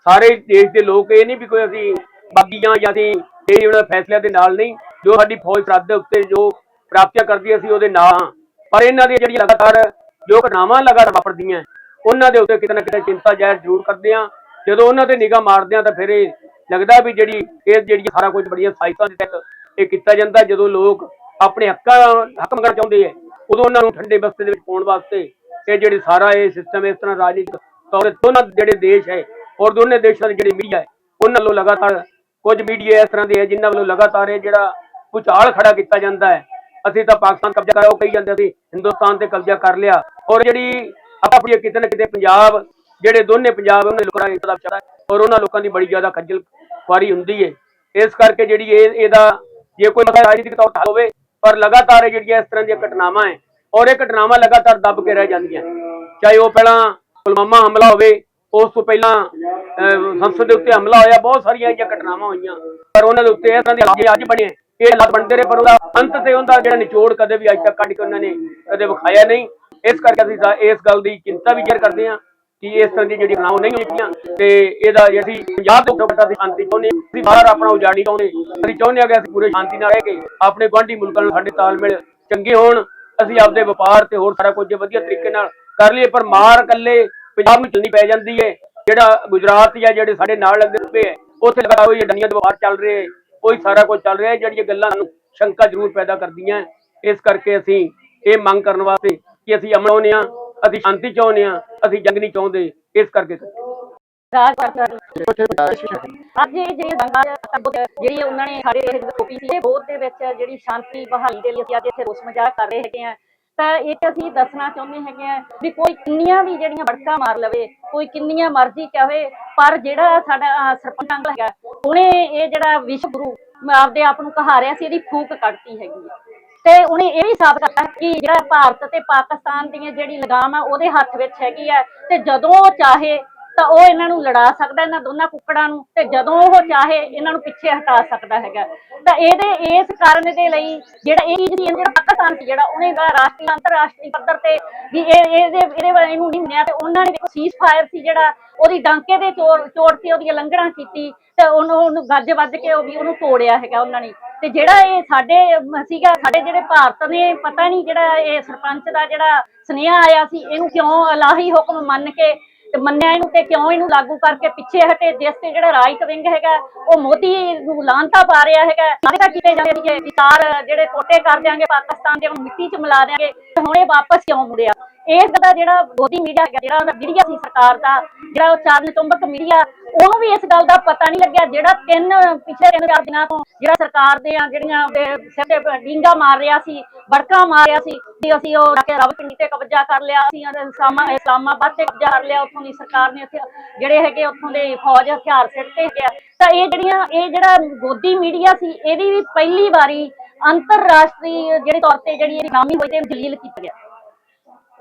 ਸਾਰੇ ਦੇਸ਼ ਦੇ ਲੋਕ ਇਹ ਨਹੀਂ ਵੀ ਕੋਈ ਅਸੀਂ ਬਾਗੀਆਂ ਜਾਂ ਅਸੀਂ ਇਹ ਜਿਹੜਾ ਫੈਸਲਿਆਂ ਦੇ ਨਾਲ ਨਹੀਂ, ਜੋ ਸਾਡੀ ਫੌਜ ਸਰਹੱਦ ਦੇ ਉੱਤੇ ਜੋ ਪ੍ਰਾਪਤੀਆਂ ਕਰਦੀ ਅਸੀਂ ਉਹਦੇ ਨਾਲ ਹਾਂ। ਪਰ ਇਹਨਾਂ ਦੀ ਜਿਹੜੀ ਲਗਾਤਾਰ ਜੋ ਘਟਨਾਵਾਂ ਲਗਾਤਾਰ ਵਾਪਰਦੀਆਂ, ਉਹਨਾਂ ਦੇ ਉੱਤੇ ਕਿਤੇ ਨਾ ਕਿਤੇ ਚਿੰਤਾ ਜ਼ਾਹਿਰ ਜ਼ਰੂਰ ਕਰਦੇ ਆ। ਜਦੋਂ ਉਹਨਾਂ ਤੇ ਨਿਗਾਹ ਮਾਰਦੇ ਆ, ਤਾਂ ਫਿਰ ਇਹ ਲੱਗਦਾ ਵੀ ਜਿਹੜੀ ਇਹ ਜਿਹੜੀ ਸਾਰਾ ਕੁਝ ਬੜੀਆਂ ਸਾਇਤਾਂ ਦੇ ਤਹਿਤ ਇਹ ਕੀਤਾ ਜਾਂਦਾ। ਜਦੋਂ ਲੋਕ ਆਪਣੇ ਹੱਕਾਂ, ਹੱਕ ਮੰਗਣਾ ਚਾਹੁੰਦੇ ਆ, ਉਦੋਂ ਉਹਨਾਂ ਨੂੰ ਠੰਡੇ ਬਸਤੇ ਦੇ ਵਿੱਚ ਪਾਉਣ ਵਾਸਤੇ ਇਹ ਜਿਹੜੀ ਸਾਰਾ ਇਹ ਸਿਸਟਮ ਇਸ ਤਰ੍ਹਾਂ ਰਾਜਨੀਤਿਕ ਤੌਰ ਤੇ ਦੋਨਾਂ ਜਿਹੜੇ ਦੇਸ਼ ਹੈ ਔਰ ਦੋਨੇ ਦੇਸ਼ਾਂ ਦੇ ਜਿਹੜੇ ਮੀਡੀਆ ਹੈ, ਉਹਨਾਂ ਵੱਲੋਂ ਲਗਾਤਾਰ ਕੁਝ ਮੀਡੀਆ ਇਸ ਤਰ੍ਹਾਂ ਦੇ ਹੈ ਜਿਨ੍ਹਾਂ ਵੱਲੋਂ ਲਗਾਤਾਰ ਇਹ ਜਿਹੜਾ ਭੁਚਾਲ ਖੜਾ ਕੀਤਾ ਜਾਂਦਾ ਹੈ। ਅਸੀਂ ਤਾਂ ਪਾਕਿਸਤਾਨ ਕਬਜ਼ਾ ਕਰਿਆ ਉਹ ਕਹੀ ਜਾਂਦੇ ਸੀ, ਹਿੰਦੁਸਤਾਨ ਤੇ ਕਬਜ਼ਾ ਕਰ ਲਿਆ। ਔਰ ਜਿਹੜੀ ਆਪਣੀ ਕਿਤੇ ਨਾ ਕਿਤੇ ਪੰਜਾਬ, ਜਿਹੜੇ ਦੋਨੇ ਪੰਜਾਬ, ਉਹਨਾਂ ਲੋਕਾਂ ਦਾ ਦਾ ਵਿਚਾਰਾ ਔਰ ਉਹਨਾਂ ਲੋਕਾਂ ਦੀ ਬੜੀ ਜ਼ਿਆਦਾ ਖੱਜਲ ਖੁਆਰੀ ਹੁੰਦੀ ਹੈ। ਇਸ ਕਰਕੇ ਜਿਹੜੀ ਇਹ, ਇਹਦਾ ਜੇ ਕੋਈ ਮਸਲਾ ਰਾਜਨੀਤਿਕ ਤੌਰ ਤੇ ਹੋਵੇ, ਪਰ ਲਗਾਤਾਰ ਇਹ ਜਿਹੜੀਆਂ ਇਸ ਤਰ੍ਹਾਂ ਦੀਆਂ ਘਟਨਾਵਾਂ ਹੈ ਔਰ ਇਹ ਘਟਨਾਵਾਂ ਲਗਾਤਾਰ ਦੱਬ ਕੇ ਰਹਿ ਜਾਂਦੀਆਂ। ਚਾਹੇ ਉਹ ਪਹਿਲਾਂ ਪੁਲਵਾਮਾ ਹਮਲਾ ਹੋਵੇ ਉਸ ਤੋਂ ਪਹਿਲਾਂ ਅਹ, ਸੰਸਦ ਦੇ ਉੱਤੇ ਹਮਲਾ ਹੋਇਆ ਬਹੁਤ ਸਾਰੀਆਂ ਇਹ ਘਟਨਾਵਾਂ ਹੋਈਆਂ। ਪਰ ਉਹਨਾਂ ਦੇ ਉੱਤੇ ਇਸ ਤਰ੍ਹਾਂ ਦੇ ਹਾਲਾਤ ਅੱਜ ਬਣੇ। ਇਹ ਹਾਲਾਤ ਬਣਦੇ ਰਹੇ ਪਰ ਉਹਦਾ ਅੰਤ ਤੇ ਉਹਦਾ ਜਿਹੜਾ ਨਿਚੋੜ ਕਦੇ ਵੀ ਅੱਜ ਤੱਕ ਕੱਢ ਕੇ ਉਹਨਾਂ ਨੇ ਕਦੇ ਵਿਖਾਇਆ ਨਹੀਂ। ਇਸ ਕਰਕੇ ਅਸੀਂ ਇਸ ਗੱਲ ਦੀ ਚਿੰਤਾ ਵੀ ਜ਼ਾਹਿਰ ਕਰਦੇ ਹਾਂ ਕਿ ਇਸ ਤਰ੍ਹਾਂ ਦੀ ਜਿਹੜੀ ਬਣਾਉ ਨਹੀਂ ਹੋਈਆਂ ਤੇ ਇਹਦਾ ਜੇ ਅਸੀਂ ਪੰਜਾਬ ਤੋਂ ਵੱਡਾ ਸ਼ਾਂਤੀ ਚਾਹੁੰਦੇ ਅਸੀਂ ਬਾਹਰ ਆਪਣਾ ਉਜਾੜੀ ਚਾਹੁੰਦੇ। ਅਸੀਂ ਚਾਹੁੰਦੇ ਹਾਂ ਕਿ ਅਸੀਂ ਪੂਰੇ ਸ਼ਾਂਤੀ ਨਾਲ ਰਹਿ ਕੇ ਆਪਣੇ ਗੁਆਂਢੀ ਮੁਲਕਾਂ ਨਾਲ ਸਾਡੇ ਤਾਲਮੇਲ ਚੰਗੇ ਹੋਣ। ਅਸੀਂ ਆਪਦੇ ਵਪਾਰ ਤੇ ਹੋਰ ਸਾਰਾ ਕੁਝ ਵਧੀਆ ਤਰੀਕੇ ਨਾਲ ਕਰ ਲਈਏ, ਪਰ ਮਾਰ ਇਕੱਲੇ ਪੰਜਾਬ ਨੂੰ ਚੱਲਣੀ ਪੈ ਜਾਂਦੀ ਹੈ ਜਿਹੜਾ ਗੁਜਰਾਤ ਜਾਂ ਜਿਹੜੇ ਸਾਡੇ ਨਾਲ ਲੱਗਦੇ ਪਏ ਹੈ ਉੱਥੇ ਲਗਾਤਾਰ ਹੋਈ ਡੰਡੀਆਂ ਦੇ ਵਪਾਰ ਚੱਲ ਰਹੇ ਉਹੀ ਸਾਰਾ ਕੁਝ ਚੱਲ ਰਿਹਾ, ਜਿਹੜੀਆਂ ਗੱਲਾਂ ਨੂੰ ਸ਼ੰਕਾ ਜ਼ਰੂਰ ਪੈਦਾ ਕਰਦੀਆਂ ਇਸ ਕਰਕੇ ਅਸੀਂ ਇਹ ਮੰਗ ਕਰਨ ਵਾਸਤੇ ਕਿ ਅਸੀਂ ਅਮਨ ਚਾਹੁੰਦੇ ਹਾਂ, ਅਸੀਂ ਸ਼ਾਂਤੀ ਚਾਹੁੰਦੇ ਹਾਂ, ਅਸੀਂ ਜੰਗ ਨਹੀਂ ਚਾਹੁੰਦੇ, ਇਸ ਕਰਕੇ ਰਾਜ ਕਰਦਾ ਇੱਥੇ ਅੱਜ ਇਹ ਜਿਹੜੀ ਦੰਗਾ ਜਿਹੜੀ ਉਹਨਾਂ ਨੇ ਸਾਡੇ ਇਹ ਕਾਪੀ ਸੀ ਇਹ ਬੋਧ ਦੇ ਵਿੱਚ ਜਿਹੜੀ ਸ਼ਾਂਤੀ ਬਹਾਲੀ ਦੇ ਲਈ ਅਸੀਂ ਅੱਜ ਇੱਥੇ ਰੋਸ ਮਜ਼ਾਕ ਕਰ ਰਹੇ ਹੈਗੇ ਆ ਤਾਂ ਇਹ ਅਸੀਂ ਦੱਸਣਾ ਚਾਹੁੰਦੇ ਹੈਗੇ ਆ ਵੀ ਕੋਈ ਕਿੰਨੀਆਂ ਵੀ ਜਿਹੜੀਆਂ ਬੜਕਾ ਮਾਰ ਲਵੇ ਕੋਈ ਕਿੰਨੀਆਂ ਮਰਜ਼ੀ ਕਹੇ ਪਰ ਜਿਹੜਾ ਸਾਡਾ ਅਹ, ਸਰਪੰਚ ਅੰਕਲ ਹੈਗਾ ਉਹਨੇ ਇਹ ਜਿਹੜਾ ਵਿਸ਼ਵ ਗੁਰੂ ਆਪਦੇ ਆਪ ਨੂੰ ਕਹਾ ਰਿਹਾ ਸੀ ਇਹਦੀ ਫੂਕ ਕੱਢਤੀ ਹੈਗੀ ਤੇ ਉਹਨੇ ਇਹ ਵੀ ਸਾਬਤ ਕਰਤਾ ਕਿ ਜਿਹੜਾ ਭਾਰਤ ਤੇ ਪਾਕਿਸਤਾਨ ਦੀਆਂ ਜਿਹੜੀ ਲਗਾਮ ਆ ਉਹਦੇ ਹੱਥ ਵਿੱਚ ਹੈਗੀ ਆ ਤੇ ਜਦੋਂ ਚਾਹੇ ਤਾਂ ਉਹ ਇਹਨਾਂ ਨੂੰ ਲੜਾ ਸਕਦਾ, ਇਹਨਾਂ ਦੋਨਾਂ ਕੁੱਕੜਾਂ ਨੂੰ, ਤੇ ਜਦੋਂ ਉਹ ਚਾਹੇ ਇਹਨਾਂ ਨੂੰ ਪਿੱਛੇ ਹਟਾ ਸਕਦਾ ਹੈਗਾ। ਤਾਂ ਇਹਦੇ, ਇਸ ਕਾਰਨ ਦੇ ਲਈ ਜਿਹੜਾ ਇਹ ਚੀਜ਼ ਸੀ ਜਿਹੜਾ ਪਾਕਿਸਤਾਨ ਸੀ, ਜਿਹੜਾ ਉਹਨੇ ਦਾ ਰਾਸ਼ਟਰੀ, ਅੰਤਰਰਾਸ਼ਟਰੀ ਪੱਧਰ ਤੇ ਵੀ ਇਹ, ਇਹਦੇ ਇਹਦੇ ਬਾਰੇ ਇਹਨੂੰ ਨਹੀਂ ਮੰਨਿਆ ਤੇ ਉਹਨਾਂ ਨੇ ਦੇਖੋ ਸੀਜ਼ ਫਾਇਰ ਸੀ ਜਿਹੜਾ, ਉਹਦੀ ਡਾਂਕੇ ਦੇ ਚੋਰ ਚੋਰ ਤੇ ਉਹਦੀ ਲੰਘਣਾ ਕੀਤੀ, ਤੇ ਉਹਨੂੰ ਉਹਨੂੰ ਗੱਜ ਵੱਜ ਕੇ ਉਹ ਵੀ ਉਹਨੂੰ ਤੋੜਿਆ ਹੈਗਾ ਉਹਨਾਂ ਨੇ। ਤੇ ਜਿਹੜਾ ਇਹ ਸਾਡੇ, ਸੀਗਾ, ਸਾਡੇ ਜਿਹੜੇ ਭਾਰਤ ਨੇ, ਪਤਾ ਨਹੀਂ ਜਿਹੜਾ ਇਹ ਸਰਪੰਚ ਦਾ ਜਿਹੜਾ ਸੁਨੇਹਾ ਆਇਆ ਸੀ, ਇਹਨੂੰ ਕਿਉਂ ਇਲਾਹੀ ਹੁਕਮ ਮੰਨ ਕੇ ਤੇ ਮੰਨਿਆ ਇਹਨੂੰ ਤੇ ਕਿਉਂ ਇਹਨੂੰ ਲਾਗੂ ਕਰਕੇ ਪਿੱਛੇ ਹਟੇ? ਜਿਸ ਤੇ ਜਿਹੜਾ ਰਾਈਟ ਵਿੰਗ ਹੈਗਾ, ਉਹ ਮੋਦੀ ਨੂੰ ਲਾਂਤਾ ਪਾ ਰਿਹਾ ਹੈਗਾ। ਸਾਰੇ ਤਾਂ ਕੀਤੇ ਜਾਂਦੇ ਸੀਗੇ ਵਿਚਾਰ ਜਿਹੜੇ ਟੋਟੇ ਕਰ ਦਿਆਂਗੇ, ਪਾਕਿਸਤਾਨ ਦੇ, ਉਹਨੂੰ ਮਿੱਟੀ 'ਚ ਮਿਲਾ ਦਿਆਂਗੇ। ਤੇ ਹੁਣ ਇਹ ਵਾਪਸ ਕਿਉਂ ਮੁੜਿਆ? ਇਸ ਦਾ ਜਿਹੜਾ ਮੋਦੀ ਮੀਡੀਆ ਹੈਗਾ, ਜਿਹੜਾ ਮੀਡੀਆ ਸੀ ਸਰਕਾਰ ਦਾ, ਜਿਹੜਾ ਉਹ ਚਾਰਨ ਚੁੰਬਕ ਮੀਡੀਆ, ਉਹਨੂੰ ਵੀ ਇਸ ਗੱਲ ਦਾ ਪਤਾ ਨਹੀਂ ਲੱਗਿਆ ਜਿਹੜਾ ਤਿੰਨ, ਪਿਛਲੇ ਤਿੰਨ ਚਾਰ ਦਿਨਾਂ ਤੋਂ ਜਿਹੜਾ ਸਰਕਾਰ ਦੇ ਆ, ਜਿਹੜੀਆਂ ਉਹਦੇ ਸਿਰ ਤੇ ਡਿੰਗਾ ਮਾਰ ਰਿਹਾ ਸੀ ਬੜਕਾ ਮਾਰ ਰਿਹਾ ਸੀ ਤੇ ਅਸੀਂ ਉਹ ਜਾ ਕੇ ਰਾਵਲਪਿੰਡੀ ਤੇ ਕਬਜ਼ਾ ਕਰ ਲਿਆ, ਅਸੀਂ ਉਹਦੇ ਇਸਲਾਮਾ ਇਸਲਾਮਾਬਾਦ ਤੇ ਕਬਜ਼ਾ ਕਰ ਲਿਆ, ਉੱਥੋਂ ਦੀ ਸਰਕਾਰ ਨੇ ਜਿਹੜੇ ਹੈਗੇ ਉੱਥੋਂ ਦੇ ਫੌਜ ਹਥਿਆਰ ਸਿੱਟੇ ਹੈਗੇ ਆ ਤਾਂ ਇਹ ਜਿਹੜੀਆਂ ਇਹ ਜਿਹੜਾ ਗੋਦੀ ਮੀਡੀਆ ਸੀ ਇਹਦੀ ਵੀ ਪਹਿਲੀ ਵਾਰੀ ਅੰਤਰਰਾਸ਼ਟਰੀ ਜਿਹੜੇ ਤੌਰ ਤੇ ਜਿਹੜੀ ਨਾਮੀ ਹੋਈ ਤੇ ਜਲੀਲ ਕੀਤਾ ਗਿਆ।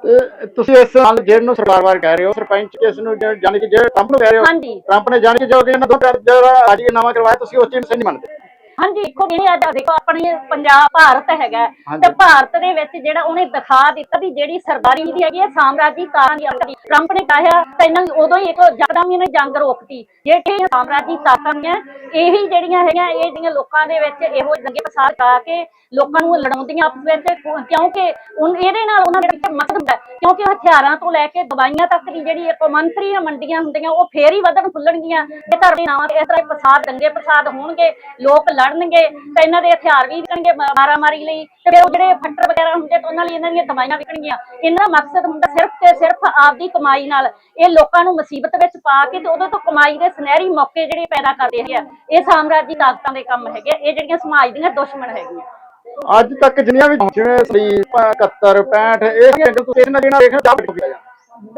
ਇਹ ਤੁਸੀਂ ਇਸ ਨਾਲ ਜਿਹੜੇ ਨੂੰ ਸਰਕਾਰ ਵਾਰ ਕਹਿ ਰਹੇ ਹੋ ਸਰਪੰਚ ਕਿਸ ਨੂੰ ਜ- ਜਾਣੀ ਕਿ ਜਿਹੜੇ ਟਰੰਪ ਨੂੰ ਕਹਿ ਰਹੇ ਹੋ ਟਰੰਪ ਨੇ ਜਾਣੀ ਕਿ ਜੋ ਕਿ ਇਹਨਾਂ ਦੋ ਜਿਹੜਾ ਅੱਜ ਇਹ ਨਵਾਂ ਕਰਵਾਇਆ ਤੁਸੀਂ ਉਸ ਚੀਜ਼ ਨੂੰ ਨਹੀਂ ਮੰਨਦੇ। ਹਾਂਜੀ ਇੱਕੋ ਵੀ ਅੱਜ ਦੇਖੋ ਆਪਣੇ ਪੰਜਾਬ ਭਾਰਤ ਹੈਗਾ। ਤੇ ਭਾਰਤ ਦੇ ਵਿੱਚ ਜਿਹੜਾ ਉਹਨੇ ਦਿਖਾ ਦਿੱਤਾ ਵੀ ਜਿਹੜੀ ਸਰਦਾਰੀ ਦੀ ਹੈਗੀ ਹੈ ਸਾਮਰਾਜੀ ਤਾਰਾਂ ਦੀ ਅੰਦਰ ਟਰੰਪ ਨੇ ਕਿਹਾ ਤਾਂ ਇਹਨਾਂ ਉਦੋਂ ਹੀ ਇੱਕ ਜਕਦਮ ਹੀ ਇਹਨੇ ਜੰਗ ਰੋਕਤੀ। ਜਿਹੜੀਆਂ ਸਾਮਰਾਜੀ ਤਾਕਤਾਂ ਨੇ ਇਹੀ ਜਿਹੜੀਆਂ ਹੈਗੀਆਂ ਇਹ ਜਿਹੜੀਆਂ ਲੋਕਾਂ ਦੇ ਵਿੱਚ ਇਹੋ ਦੰਗੇ ਫਸਾਦ ਕਰਾ ਕੇ ਲੋਕਾਂ ਨੂੰ ਲੜਾਉਂਦੀਆਂ ਆਪਸ ਵਿੱਚ ਕਿਉਂ- ਕਿਉਂਕਿ ਉਨ- ਇਹਦੇ ਨਾਲ ਉਹਨਾਂ ਦੇ ਵਿੱਚ ਮਕਸਦ ਹੁੰਦਾ ਹੈ। ਕਿਉਂਕਿ ਹਥਿਆਰਾਂ ਤੋਂ ਲੈ ਕੇ ਦਵਾਈਆਂ ਤੱਕ ਦੀ ਜਿਹੜੀ ਇੱਕ ਮੰਤਰੀ ਮੰਡੀਆਂ ਹੁੰਦੀਆਂ ਉਹ ਫੇਰ ਹੀ ਵਧਣ ਫੁੱਲਣਗੀਆਂ। ਜੇ ਧਰਮ ਨਾਵਾਂ ਇਸ ਤਰ੍ਹਾਂ ਫਸਾਦ ਦੰਗੇ ਫਸਾਦ ਹੋਣਗੇ। ਲੋਕ ਲੜਨਗੇ ਤਾਂ ਇਹਨਾਂ ਦੇ ਹਥਿਆਰ ਵੀ ਵਿਕਣਗੇ ਮਾਰਾਮਾਰੀ ਲਈ। ਤੇ ਫਿਰ ਉਹ ਜਿਹੜੇ ਫੱਟਰ ਵਗੈਰਾ ਹੁੰਦੇ ਤਾਂ ਉਹਨਾਂ ਲਈ ਇਹਨਾਂ ਦੀਆਂ ਦਵਾਈਆਂ ਵਿਕਣਗੀਆਂ। ਇਹਨਾਂ ਦਾ ਮਕਸਦ ਹੁੰਦਾ ਸਿਰਫ ਤੇ ਸਿਰਫ ਆਪਦੀ ਕਮਾਈ ਨਾਲ ਇਹ ਲੋਕਾਂ ਨੂੰ ਮੁਸੀਬਤ ਵਿੱਚ ਪਾ ਕੇ ਤੇ ਉਹਦੇ ਤੋਂ ਕਮਾਈ ਦੇ ਸੁਨਹਿਰੀ ਮੌਕੇ ਜਿਹੜੇ ਪੈਦਾ ਕਰਦੇ ਹੈਗੇ ਆ, ਇਹ ਸਾਮਰਾਜੀ ਤਾਕਤਾਂ ਦੇ ਕੰਮ ਹੈਗੇ ਇਹ ਜਿਹੜੀਆਂ ਸਮਾਜ ਦੀਆਂ ਦੁਸ਼ਮਣ ਹੈਗੀਆਂ। ਅੱਜ ਤੱਕ ਜਿੰਨੀਆਂ ਵੀ ਜਿਵੇਂ 71 65 ਇਹ ਜੰਗਲ ਇਹਨਾਂ ਜਿਹੜਾ ਦੇਖਣਾ ਜਾ ਗਿਆ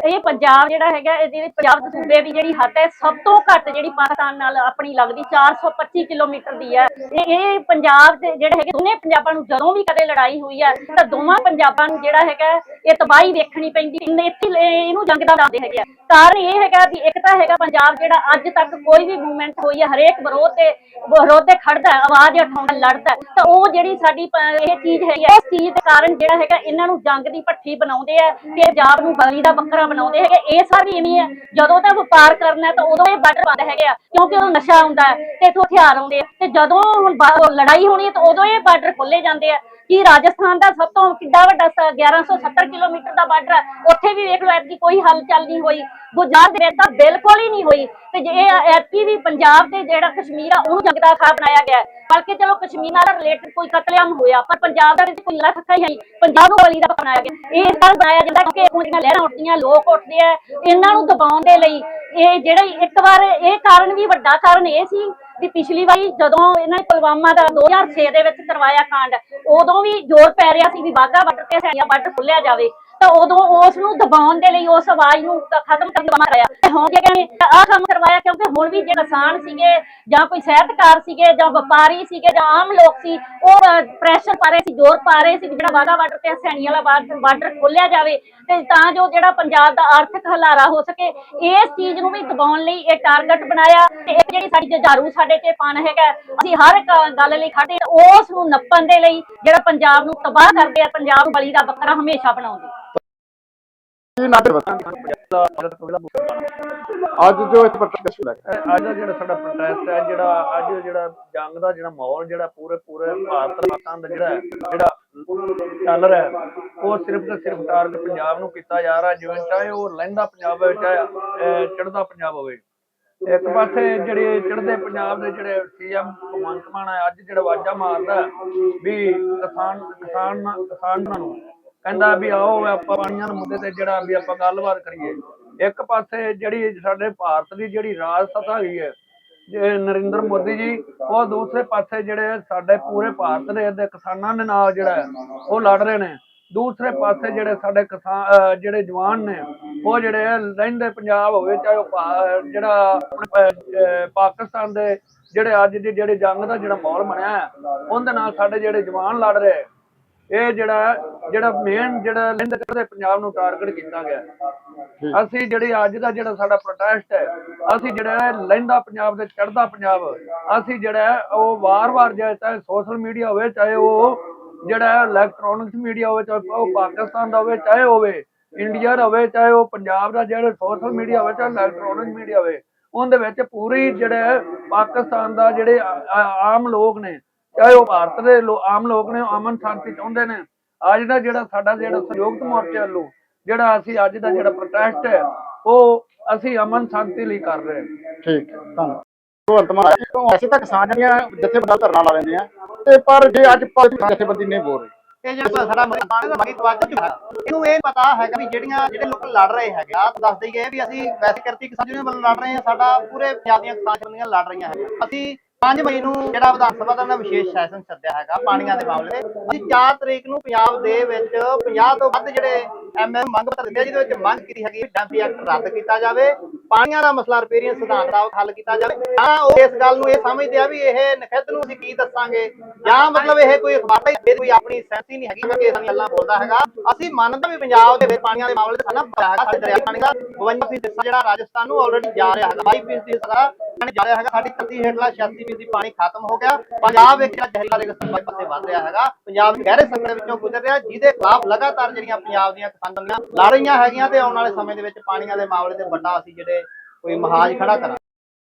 ਇਹ ਪੰਜਾਬ ਜਿਹੜਾ ਹੈਗਾ ਇਹ ਜਿਹੜੇ ਪੰਜਾਬ ਸੂਬੇ ਦੀ ਜਿਹੜੀ ਹੱਦ ਹੈ, ਸਭ ਤੋਂ ਘੱਟ ਜਿਹੜੀ ਪਾਕਿਸਤਾਨ ਨਾਲ ਆਪਣੀ ਲੱਗਦੀ 425 ਕਿਲੋਮੀਟਰ ਦੀ ਹੈ। ਇਹ ਇਹ ਪੰਜਾਬ ਦੇ ਜਿਹੜੇ ਹੈਗੇ ਦੋਨੇ ਪੰਜਾਬਾਂ ਨੂੰ ਜਦੋਂ ਵੀ ਕਦੇ ਲੜਾਈ ਹੋਈ ਹੈ, ਤਾਂ ਦੋਵਾਂ ਪੰਜਾਬਾਂ ਨੂੰ ਜਿਹੜਾ ਹੈਗਾ, ਇਹ ਤਬਾਹੀ ਵੇਖਣੀ ਪੈਂਦੀ ਇੱਥੇ ਇਹਨੂੰ ਜੰਗ ਦਾ ਲਾਉਂਦੇ ਹੈਗੇ ਆ। ਕਾਰਨ ਇਹ ਹੈਗਾ ਵੀ ਇੱਕ ਤਾਂ ਹੈਗਾ ਪੰਜਾਬ ਜਿਹੜਾ ਅੱਜ ਤੱਕ ਕੋਈ ਵੀ ਮੂਵਮੈਂਟ ਹੋਈ ਹੈ, ਹਰੇਕ ਵਿਰੋਧ ਤੇ ਵਿਰੋਧ ਤੇ ਖੜਦਾ ਆਵਾਜ਼ ਉਠਾਉਂਦਾ, ਲੜਦਾ ਤਾਂ ਉਹ ਜਿਹੜੀ ਸਾਡੀ ਇਹ ਚੀਜ਼ ਹੈਗੀ ਹੈ, ਇਸ ਚੀਜ਼ ਦੇ ਕਾਰਨ ਜਿਹੜਾ ਹੈਗਾ, ਇਹਨਾਂ ਨੂੰ ਜੰਗ ਦੀ ਭੱਠੀ ਬਣਾਉਂਦੇ ਆ ਤੇ ਪੰਜਾਬ ਨੂੰ ਬਲੀ ਦਾ ਬੱਕਰਾ ਬਣਾਉਂਦੇ ਹੈਗੇ, ਇਹ ਸਾਰੀ ਇਵੇਂ ਹੈ। ਜਦੋਂ ਤਾਂ ਵਪਾਰ ਕਰਨਾ ਤਾਂ ਉਦੋਂ ਇਹ ਬਾਰਡਰ ਬੰਦ ਹੈਗੇ ਆ, ਕਿਉਂਕਿ ਉਦੋਂ ਨਸ਼ਾ ਆਉਂਦਾ ਹੈ ਤੇ ਇੱਥੋਂ ਹਥਿਆਰ ਆਉਂਦੇ ਤੇ ਜਦੋਂ ਹੁਣ ਲੜਾਈ ਹੋਣੀ ਹੈ ਤਾਂ ਉਦੋਂ ਇਹ ਬਾਰਡਰ ਖੋਲੇ ਜਾਂਦੇ ਆ। ਕਿ ਰਾਜਸਥਾਨ ਦਾ ਸਭ ਤੋਂ ਕਿੱਡਾ ਵੱਡਾ ਸ- 1170 ਕਿਲੋਮੀਟਰ ਦਾ ਬਾਰਡਰ ਹੈ? ਉੱਥੇ ਵੀ ਵੇਖ ਲਓ, ਐਤਕੀ ਕੋਈ ਹਲਚਲ ਨਹੀਂ ਹੋਈ। ਗੁਜਰਾਤ ਦੇ ਵਿੱਚ ਤਾਂ ਬਿਲਕੁਲ ਹੀ ਨਹੀਂ ਹੋਈ। ਤੇ ਜੇ ਐਤਕੀ ਵੀ ਪੰਜਾਬ ਦੇ ਜਿਹੜਾ ਕਸ਼ਮੀਰ ਆ, ਉਹਨੂੰ ਜੰਗ ਦਾ ਖਾ ਬਣਾਇਆ ਗਿਆ ਬਲਕਿ ਚਲੋ ਕਸ਼ਮੀਰ ਨਾਲ ਰਿਲੇਟਡ ਕੋਈ ਕਤਲੇਆਮ ਹੋਇਆ, ਪਰ ਪੰਜਾਬ ਦਾ ਕੋਈ ਲੜਾ ਖੱਕਾ ਹੀ ਨਹੀਂ। ਪੰਜਾਬ ਨੂੰ ਬਲੀ ਦਾ ਬਣਾਇਆ ਗਿਆ। ਇਹ ਇਸ ਤਰ੍ਹਾਂ ਬਣਾਇਆ ਜਾਂਦਾ ਕਿਉਂਕਿ ਉਹਦੀਆਂ ਲਹਿਰਾਂ ਉੱਠਦੀਆਂ, ਲੋਕ ਉੱਠਦੇ ਆ, ਇਹਨਾਂ ਨੂੰ ਦਬਾਉਣ ਦੇ ਲਈ ਇਹ ਜਿਹੜਾ ਇੱਕ ਵਾਰ, ਇਹ ਕਾਰਨ ਵੀ ਵੱਡਾ ਕਾਰਨ ਇਹ ਸੀ ਵੀ ਪਿਛਲੀ ਵਾਰੀ ਜਦੋਂ ਇਹਨਾਂ ਨੇ ਪੁਲਵਾਮਾ ਦਾ 2006 ਦੇ ਵਿੱਚ ਕਰਵਾਇਆ ਕਾਂਡ, ਉਦੋਂ ਵੀ ਜ਼ੋਰ ਪੈ ਰਿਹਾ ਸੀ ਵੀ ਵਾਹਗਾ ਬਾਰਡਰ ਤੇ ਸੈਨੀਆ ਬਾਰਡਰ ਖੁੱਲਿਆ ਜਾਵੇ। ਤਾਂ ਉਦੋਂ ਉਸ ਨੂੰ ਦਬਾਉਣ ਦੇ ਲਈ ਉਸ ਆਵਾਜ਼ ਨੂੰ ਖਤਮ ਕਰਨ ਦਾ ਕਰਾਇਆ ਹੁਣ ਜੇ ਕਹਿੰਦੇ ਆਹ ਕੰਮ ਕਰਵਾਇਆ ਕਿਉਂਕਿ ਹੁਣ ਵੀ ਜੇ ਕਿਸਾਨ ਸੀਗੇ ਜਾਂ ਕੋਈ ਸਾਹਿਤਕਾਰ ਸੀਗੇ ਜਾਂ ਵਪਾਰੀ ਸੀਗੇ ਜਾਂ ਆਮ ਲੋਕ ਸੀ ਉਹ ਪ੍ਰੈਸ਼ਰ ਪਾ ਰਹੇ ਸੀ ਜ਼ੋਰ ਪਾ ਰਹੇ ਸੀ ਜਿਹੜਾ ਵਾਹਗਾ ਬਾਰਡਰ ਤੇ ਸੈਣੀ ਵਾਲਾ ਬਾਰਡਰ ਖੋਲਿਆ ਜਾਵੇ ਤੇ ਤਾਂ ਜੋ ਜਿਹੜਾ ਪੰਜਾਬ ਦਾ ਆਰਥਿਕ ਹਲਾਰਾ ਹੋ ਸਕੇ ਇਸ ਚੀਜ਼ ਨੂੰ ਵੀ ਦਬਾਉਣ ਲਈ ਇਹ ਟਾਰਗੇਟ ਬਣਾਇਆ। ਤੇ ਇਹ ਜਿਹੜੀ ਸਾਡੀ ਜੁਝਾਰੂ ਸਾਡੇ ਤੇ ਪਨ ਹੈਗਾ ਅਸੀਂ ਹਰ ਇੱਕ ਗੱਲ ਲਈ ਖੜੇ ਹਾਂ, ਉਸ ਨੂੰ ਨੱਪਣ ਦੇ ਲਈ ਜਿਹੜਾ ਪੰਜਾਬ ਨੂੰ ਤਬਾਹ ਕਰਦੇ ਆ ਪੰਜਾਬ ਨੂੰ ਬਲੀ ਦਾ ਬੱਕਰਾ ਹਮੇਸ਼ਾ ਬਣਾਉਂਦੇ ਕੀ ਨਾ ਅੱਜ ਜੋ ਇੱਥੇ ਪ੍ਰੋਟੈਸਟ ਲੱਗਾ ਅੱਜ ਦਾ ਜਿਹੜਾ ਸਾਡਾ ਪ੍ਰੋਟੈਸਟ ਹੈ ਜਿਹੜਾ ਅੱਜ ਜਿਹੜਾ ਜੰਗ ਦਾ ਜਿਹੜਾ ਮਾਹੌਲ ਜਿਹੜਾ ਪੂਰੇ ਪੂਰੇ ਭਾਰਤ ਪਾਕਿਸਤਾਨ ਦਾ ਜਿਹੜਾ ਜਿਹੜਾ ਚੱਲ ਰਿਹਾ ਹੈ, ਉਹ ਸਿਰਫ ਤੇ ਸਿਰਫ ਟਾਰਗੇਟ ਪੰਜਾਬ ਨੂੰ ਕੀਤਾ ਜਾ ਰਿਹਾ ਜਿਵੇਂ ਚਾਹੇ ਉਹ ਲਹਿੰਦਾ ਪੰਜਾਬ ਹੋਵੇ ਚਾਹੇ ਚੜਦਾ ਪੰਜਾਬ ਹੋਵੇ। ਇੱਕ ਪਾਸੇ ਜਿਹੜੇ ਚੜ੍ਹਦੇ ਪੰਜਾਬ ਦੇ ਜਿਹੜੇ ਸੀਐਮ ਭਗਵੰਤ ਮਾਨ ਹੈ ਅੱਜ ਜਿਹੜਾ ਵਾਜਾ ਮਾਰਦਾ ਹੈ ਵੀ ਕਿਸਾਨ ਕਿਸਾਨ ਕਿਸਾਨਾਂ ਨੂੰ ਕਹਿੰਦਾ ਵੀ ਆਓ ਆਪਾਂ ਪਾਣੀਆਂ ਦੇ ਮੁੱਦੇ ਤੇ ਜਿਹੜਾ ਵੀ ਆਪਾਂ ਗੱਲਬਾਤ ਕਰੀਏ। ਇੱਕ ਪਾਸੇ ਜਿਹੜੀ ਸਾਡੇ ਭਾਰਤ ਦੀ ਜਿਹੜੀ ਰਾਜ ਸੱਤਾ ਹੈਗੀ ਹੈ ਜੇ ਨਰਿੰਦਰ ਮੋਦੀ ਜੀ ਉਹ ਦੂਸਰੇ ਪਾਸੇ ਜਿਹੜੇ ਸਾਡੇ ਪੂਰੇ ਭਾਰਤ ਦੇ ਦੇ ਕਿਸਾਨਾਂ ਦੇ ਨਾਲ ਜਿਹੜਾ ਉਹ ਲੜ ਰਹੇ ਨੇ। ਦੂਸਰੇ ਪਾਸੇ ਜਿਹੜੇ ਸਾਡੇ ਕਿਸਾਨ ਜਿਹੜੇ ਜਵਾਨ ਨੇ ਉਹ ਜਿਹੜੇ ਰਹਿੰਦੇ ਪੰਜਾਬ ਹੋਵੇ ਚਾਹੇ ਉਹ ਜਿਹੜਾ ਪਾਕਿਸਤਾਨ ਦੇ ਜਿਹੜੇ ਅੱਜ ਦੀ ਜਿਹੜੇ ਜੰਗ ਦਾ ਜਿਹੜਾ ਮਾਹੌਲ ਬਣਿਆ ਹੈ, ਉਹਦੇ ਨਾਲ ਸਾਡੇ ਜਿਹੜੇ ਜਵਾਨ ਲੜ ਰਹੇ। ਇਹ ਜਿਹੜਾ ਜਿਹੜਾ ਮੇਨ ਜਿਹੜਾ ਲਹਿੰਦੇ ਚੜ੍ਹਦੇ ਪੰਜਾਬ ਨੂੰ ਟਾਰਗੇਟ ਕੀਤਾ ਗਿਆ। ਅਸੀਂ ਜਿਹੜੀ ਅੱਜ ਦਾ ਜਿਹੜਾ ਸਾਡਾ ਪ੍ਰੋਟੈਸਟ ਹੈ ਅਸੀਂ ਜਿਹੜਾ ਲਹਿੰਦਾ ਪੰਜਾਬ ਦੇ ਚੜ੍ਹਦਾ ਪੰਜਾਬ ਅਸੀਂ ਜਿਹੜਾ ਉਹ ਵਾਰ-ਵਾਰ ਜਿਹੜਾ ਚਾਹੇ ਸੋਸ਼ਲ ਮੀਡੀਆ ਹੋਵੇ ਚਾਹੇ ਉਹ ਜਿਹੜਾ ਇਲੈਕਟ੍ਰੋਨਿਕਸ ਮੀਡੀਆ ਹੋਵੇ ਚਾਹੇ ਉਹ ਪਾਕਿਸਤਾਨ ਦਾ ਹੋਵੇ ਚਾਹੇ ਹੋਵੇ ਇੰਡੀਆ ਦਾ ਹੋਵੇ ਚਾਹੇ ਉਹ ਪੰਜਾਬ ਦਾ ਜਿਹੜਾ ਸੋਸ਼ਲ ਮੀਡੀਆ ਹੋਵੇ ਚਾਹੇ ਇਲੈਕਟ੍ਰੋਨਿਕ ਮੀਡੀਆ ਹੋਵੇ ਉਹਦੇ ਵਿੱਚ ਪੂਰੀ ਜਿਹੜਾ ਪਾਕਿਸਤਾਨ ਦਾ ਜਿਹੜੇ ਆਮ ਲੋਕ ਨੇ ਚਾਹੇ ਉਹ ਭਾਰਤ ਦੇ ਆਮ ਲੋਕ ਨੇ, ਅਮਨ ਸ਼ਾਂਤੀ ਚਾਹੁੰਦੇ ਨੇ। ਅੱਜ ਦਾ ਜਿਹੜਾ ਸਾਡਾ ਜਿਹੜਾ ਸੰਯੁਕਤ ਮੋਰਚੇ ਵੱਲੋਂ ਜਿਹੜਾ ਅਸੀਂ ਅੱਜ ਦਾ ਜਿਹੜਾ ਪ੍ਰੋਟੈਸਟ ਹੈ, ਉਹ ਅਸੀਂ ਅਮਨ ਸ਼ਾਂਤੀ ਲਈ ਕਰ ਰਹੇ ਹਾਂ। ਠੀਕ ਧੰਨਵਾਦ। ਭਗਵੰਤ ਮਾਨ ਵੈਸੇ ਤਾਂ ਕਿਸਾਨ ਜਿਹੜੀਆਂ ਜਥੇਬੰਦਾਂ ਧਰਨਾ ਲਾ ਲੈਂਦੇ ਆ ਤੇ ਪਰ ਜੇ ਅੱਜ ਜਥੇਬੰਦੀ ਨਹੀਂ ਬੋਲ ਰਹੀ। ਇਹ ਜਿਹੜਾ ਸਾਡਾ ਮਕਾਨ ਤਵਾਜ ਇਹਨੂੰ ਇਹ ਪਤਾ ਹੈਗਾ ਵੀ ਜਿਹੜੀਆਂ ਜਿਹੜੇ ਲੋਕ ਲੜ ਰਹੇ ਹੈਗੇ ਆ ਦੱਸ ਦਈਏ ਵੀ ਅਸੀਂ ਵੈਸੇ ਕਿਰਤੀ ਕਿਸਾਨ ਯੂਨੀਅਨ ਵੱਲੋਂ ਲੜ ਰਹੇ ਹਾਂ, ਸਾਡਾ ਪੂਰੇ ਪੰਜਾਬ ਦੀਆਂ ਕਿਸਾਨ ਜਥੇਬੰਦੀਆਂ ਲੜ ਰਹੀਆਂ ਹੈਗੀਆਂ। ਅਸੀਂ 5 ਮਈ ਨੂੰ ਜਿਹੜਾ ਵਿਧਾਨ ਸਭਾ ਦਾ ਨਾ ਵਿਸ਼ੇਸ਼ ਸੈਸ਼ਨ ਸੱਦਿਆ ਹੈਗਾ, ਪਾਣੀਆਂ ਦੇ ਮਾਮਲੇ ਤੇ ਅਸੀਂ 4 ਤਰੀਕ ਨੂੰ ਪੰਜਾਬ ਦੇ ਵਿੱਚ 50 ਤੋਂ ਵੱਧ ਜਿਹੜੇ ਐਮਐਮ ਮੰਗ ਪੱਤਰ ਦਿੱਤੇ ਜਿਹਦੇ ਵਿੱਚ ਮੰਗ ਕੀਤੀ ਹੈਗੀ ਡੈਂਪੀ ਐਕਟ ਰੱਦ ਕੀਤਾ ਜਾਵੇ, ਪਾਣੀਆਂ ਦਾ ਮਸਲਾ ਰਿਪੇਰੀਅਨ ਸਿਧਾਂਤ ਦਾ ਹੱਲ ਕੀਤਾ ਜਾਵੇ। ਤਾਂ ਉਹ ਇਸ ਗੱਲ ਨੂੰ ਇਹ ਸਮਝਦੇ ਆ ਵੀ ਇਹ ਨਖਿੱਧ ਨੂੰ ਅਸੀਂ ਕੀ ਦੱਸਾਂਗੇ? ਜਾਂ ਮਤਲਬ ਇਹ ਕੋਈ ਅਖਬਾਰ ਹੀ ਕੋਈ ਆਪਣੀ ਸੈਂਸੀ ਨਹੀਂ ਹੈਗੀ ਕਿ ਇਹ ਗੱਲਾਂ ਬੋਲਦਾ ਹੈਗਾ। ਅਸੀਂ ਮੰਨਦੇ ਵੀ ਪੰਜਾਬ ਦੇ ਵਿੱਚ ਪਾਣੀਆਂ ਦੇ ਮਾਮਲੇ ਤੇ ਸਾਡਾ ਹੈਗਾ, ਸਾਡੇ ਦਰਿਆ ਪਾਣੀ ਦਾ 52 ਫੀਸਦ ਜਿਹੜਾ ਰਾਜਸਥਾਨ ਨੂੰ ਆਲਰੇਡੀ ਜਾ ਰਿਹਾ ਹੈਗਾ 22 ਫੀਸਦ ਹਿੱਸਾ ਪਾਣੀ ਜਾ ਰਿਹਾ ਹੈਗਾ, ਸਾਡੀ ਧਰਤੀ ਹੇਠਲਾ 86 ਵੀਰ ਪਾਣੀ ਖਤਮ ਹੋ ਗਿਆ। ਪੰਜਾਬ ਵਿੱਚ ਜਿਹੜਾ ਜ਼ਹਿਰੀਲਾ ਰੇਗਿਸਤਾਨ ਪਾਸੇ ਵੱਧ ਰਿਹਾ ਹੈਗਾ, ਪੰਜਾਬ ਗਹਿਰੇ ਸੰਕਟ ਵਿੱਚੋਂ ਗੁਜ਼ਰ ਰਿਹਾ, ਜਿਹਦੇ ਖਿਲਾਫ ਲਗਾਤਾਰ ਜਿਹੜੀਆਂ ਪੰਜਾਬ ਦੀਆਂ ਲੜ ਰਹੀਆਂ ਹੈਗੀਆਂ ਤੇ ਆਉਣ ਵਾਲੇ ਸਮੇਂ ਦੇ ਵਿੱਚ ਪਾਣੀਆਂ ਦੇ ਮਾਮਲੇ ਤੇ ਵੱਡਾ ਅਸੀਂ ਜਿਹੜੇ ਕੋਈ ਮਹਾਜ ਖੜਾ ਕਰਾਂਗੇ।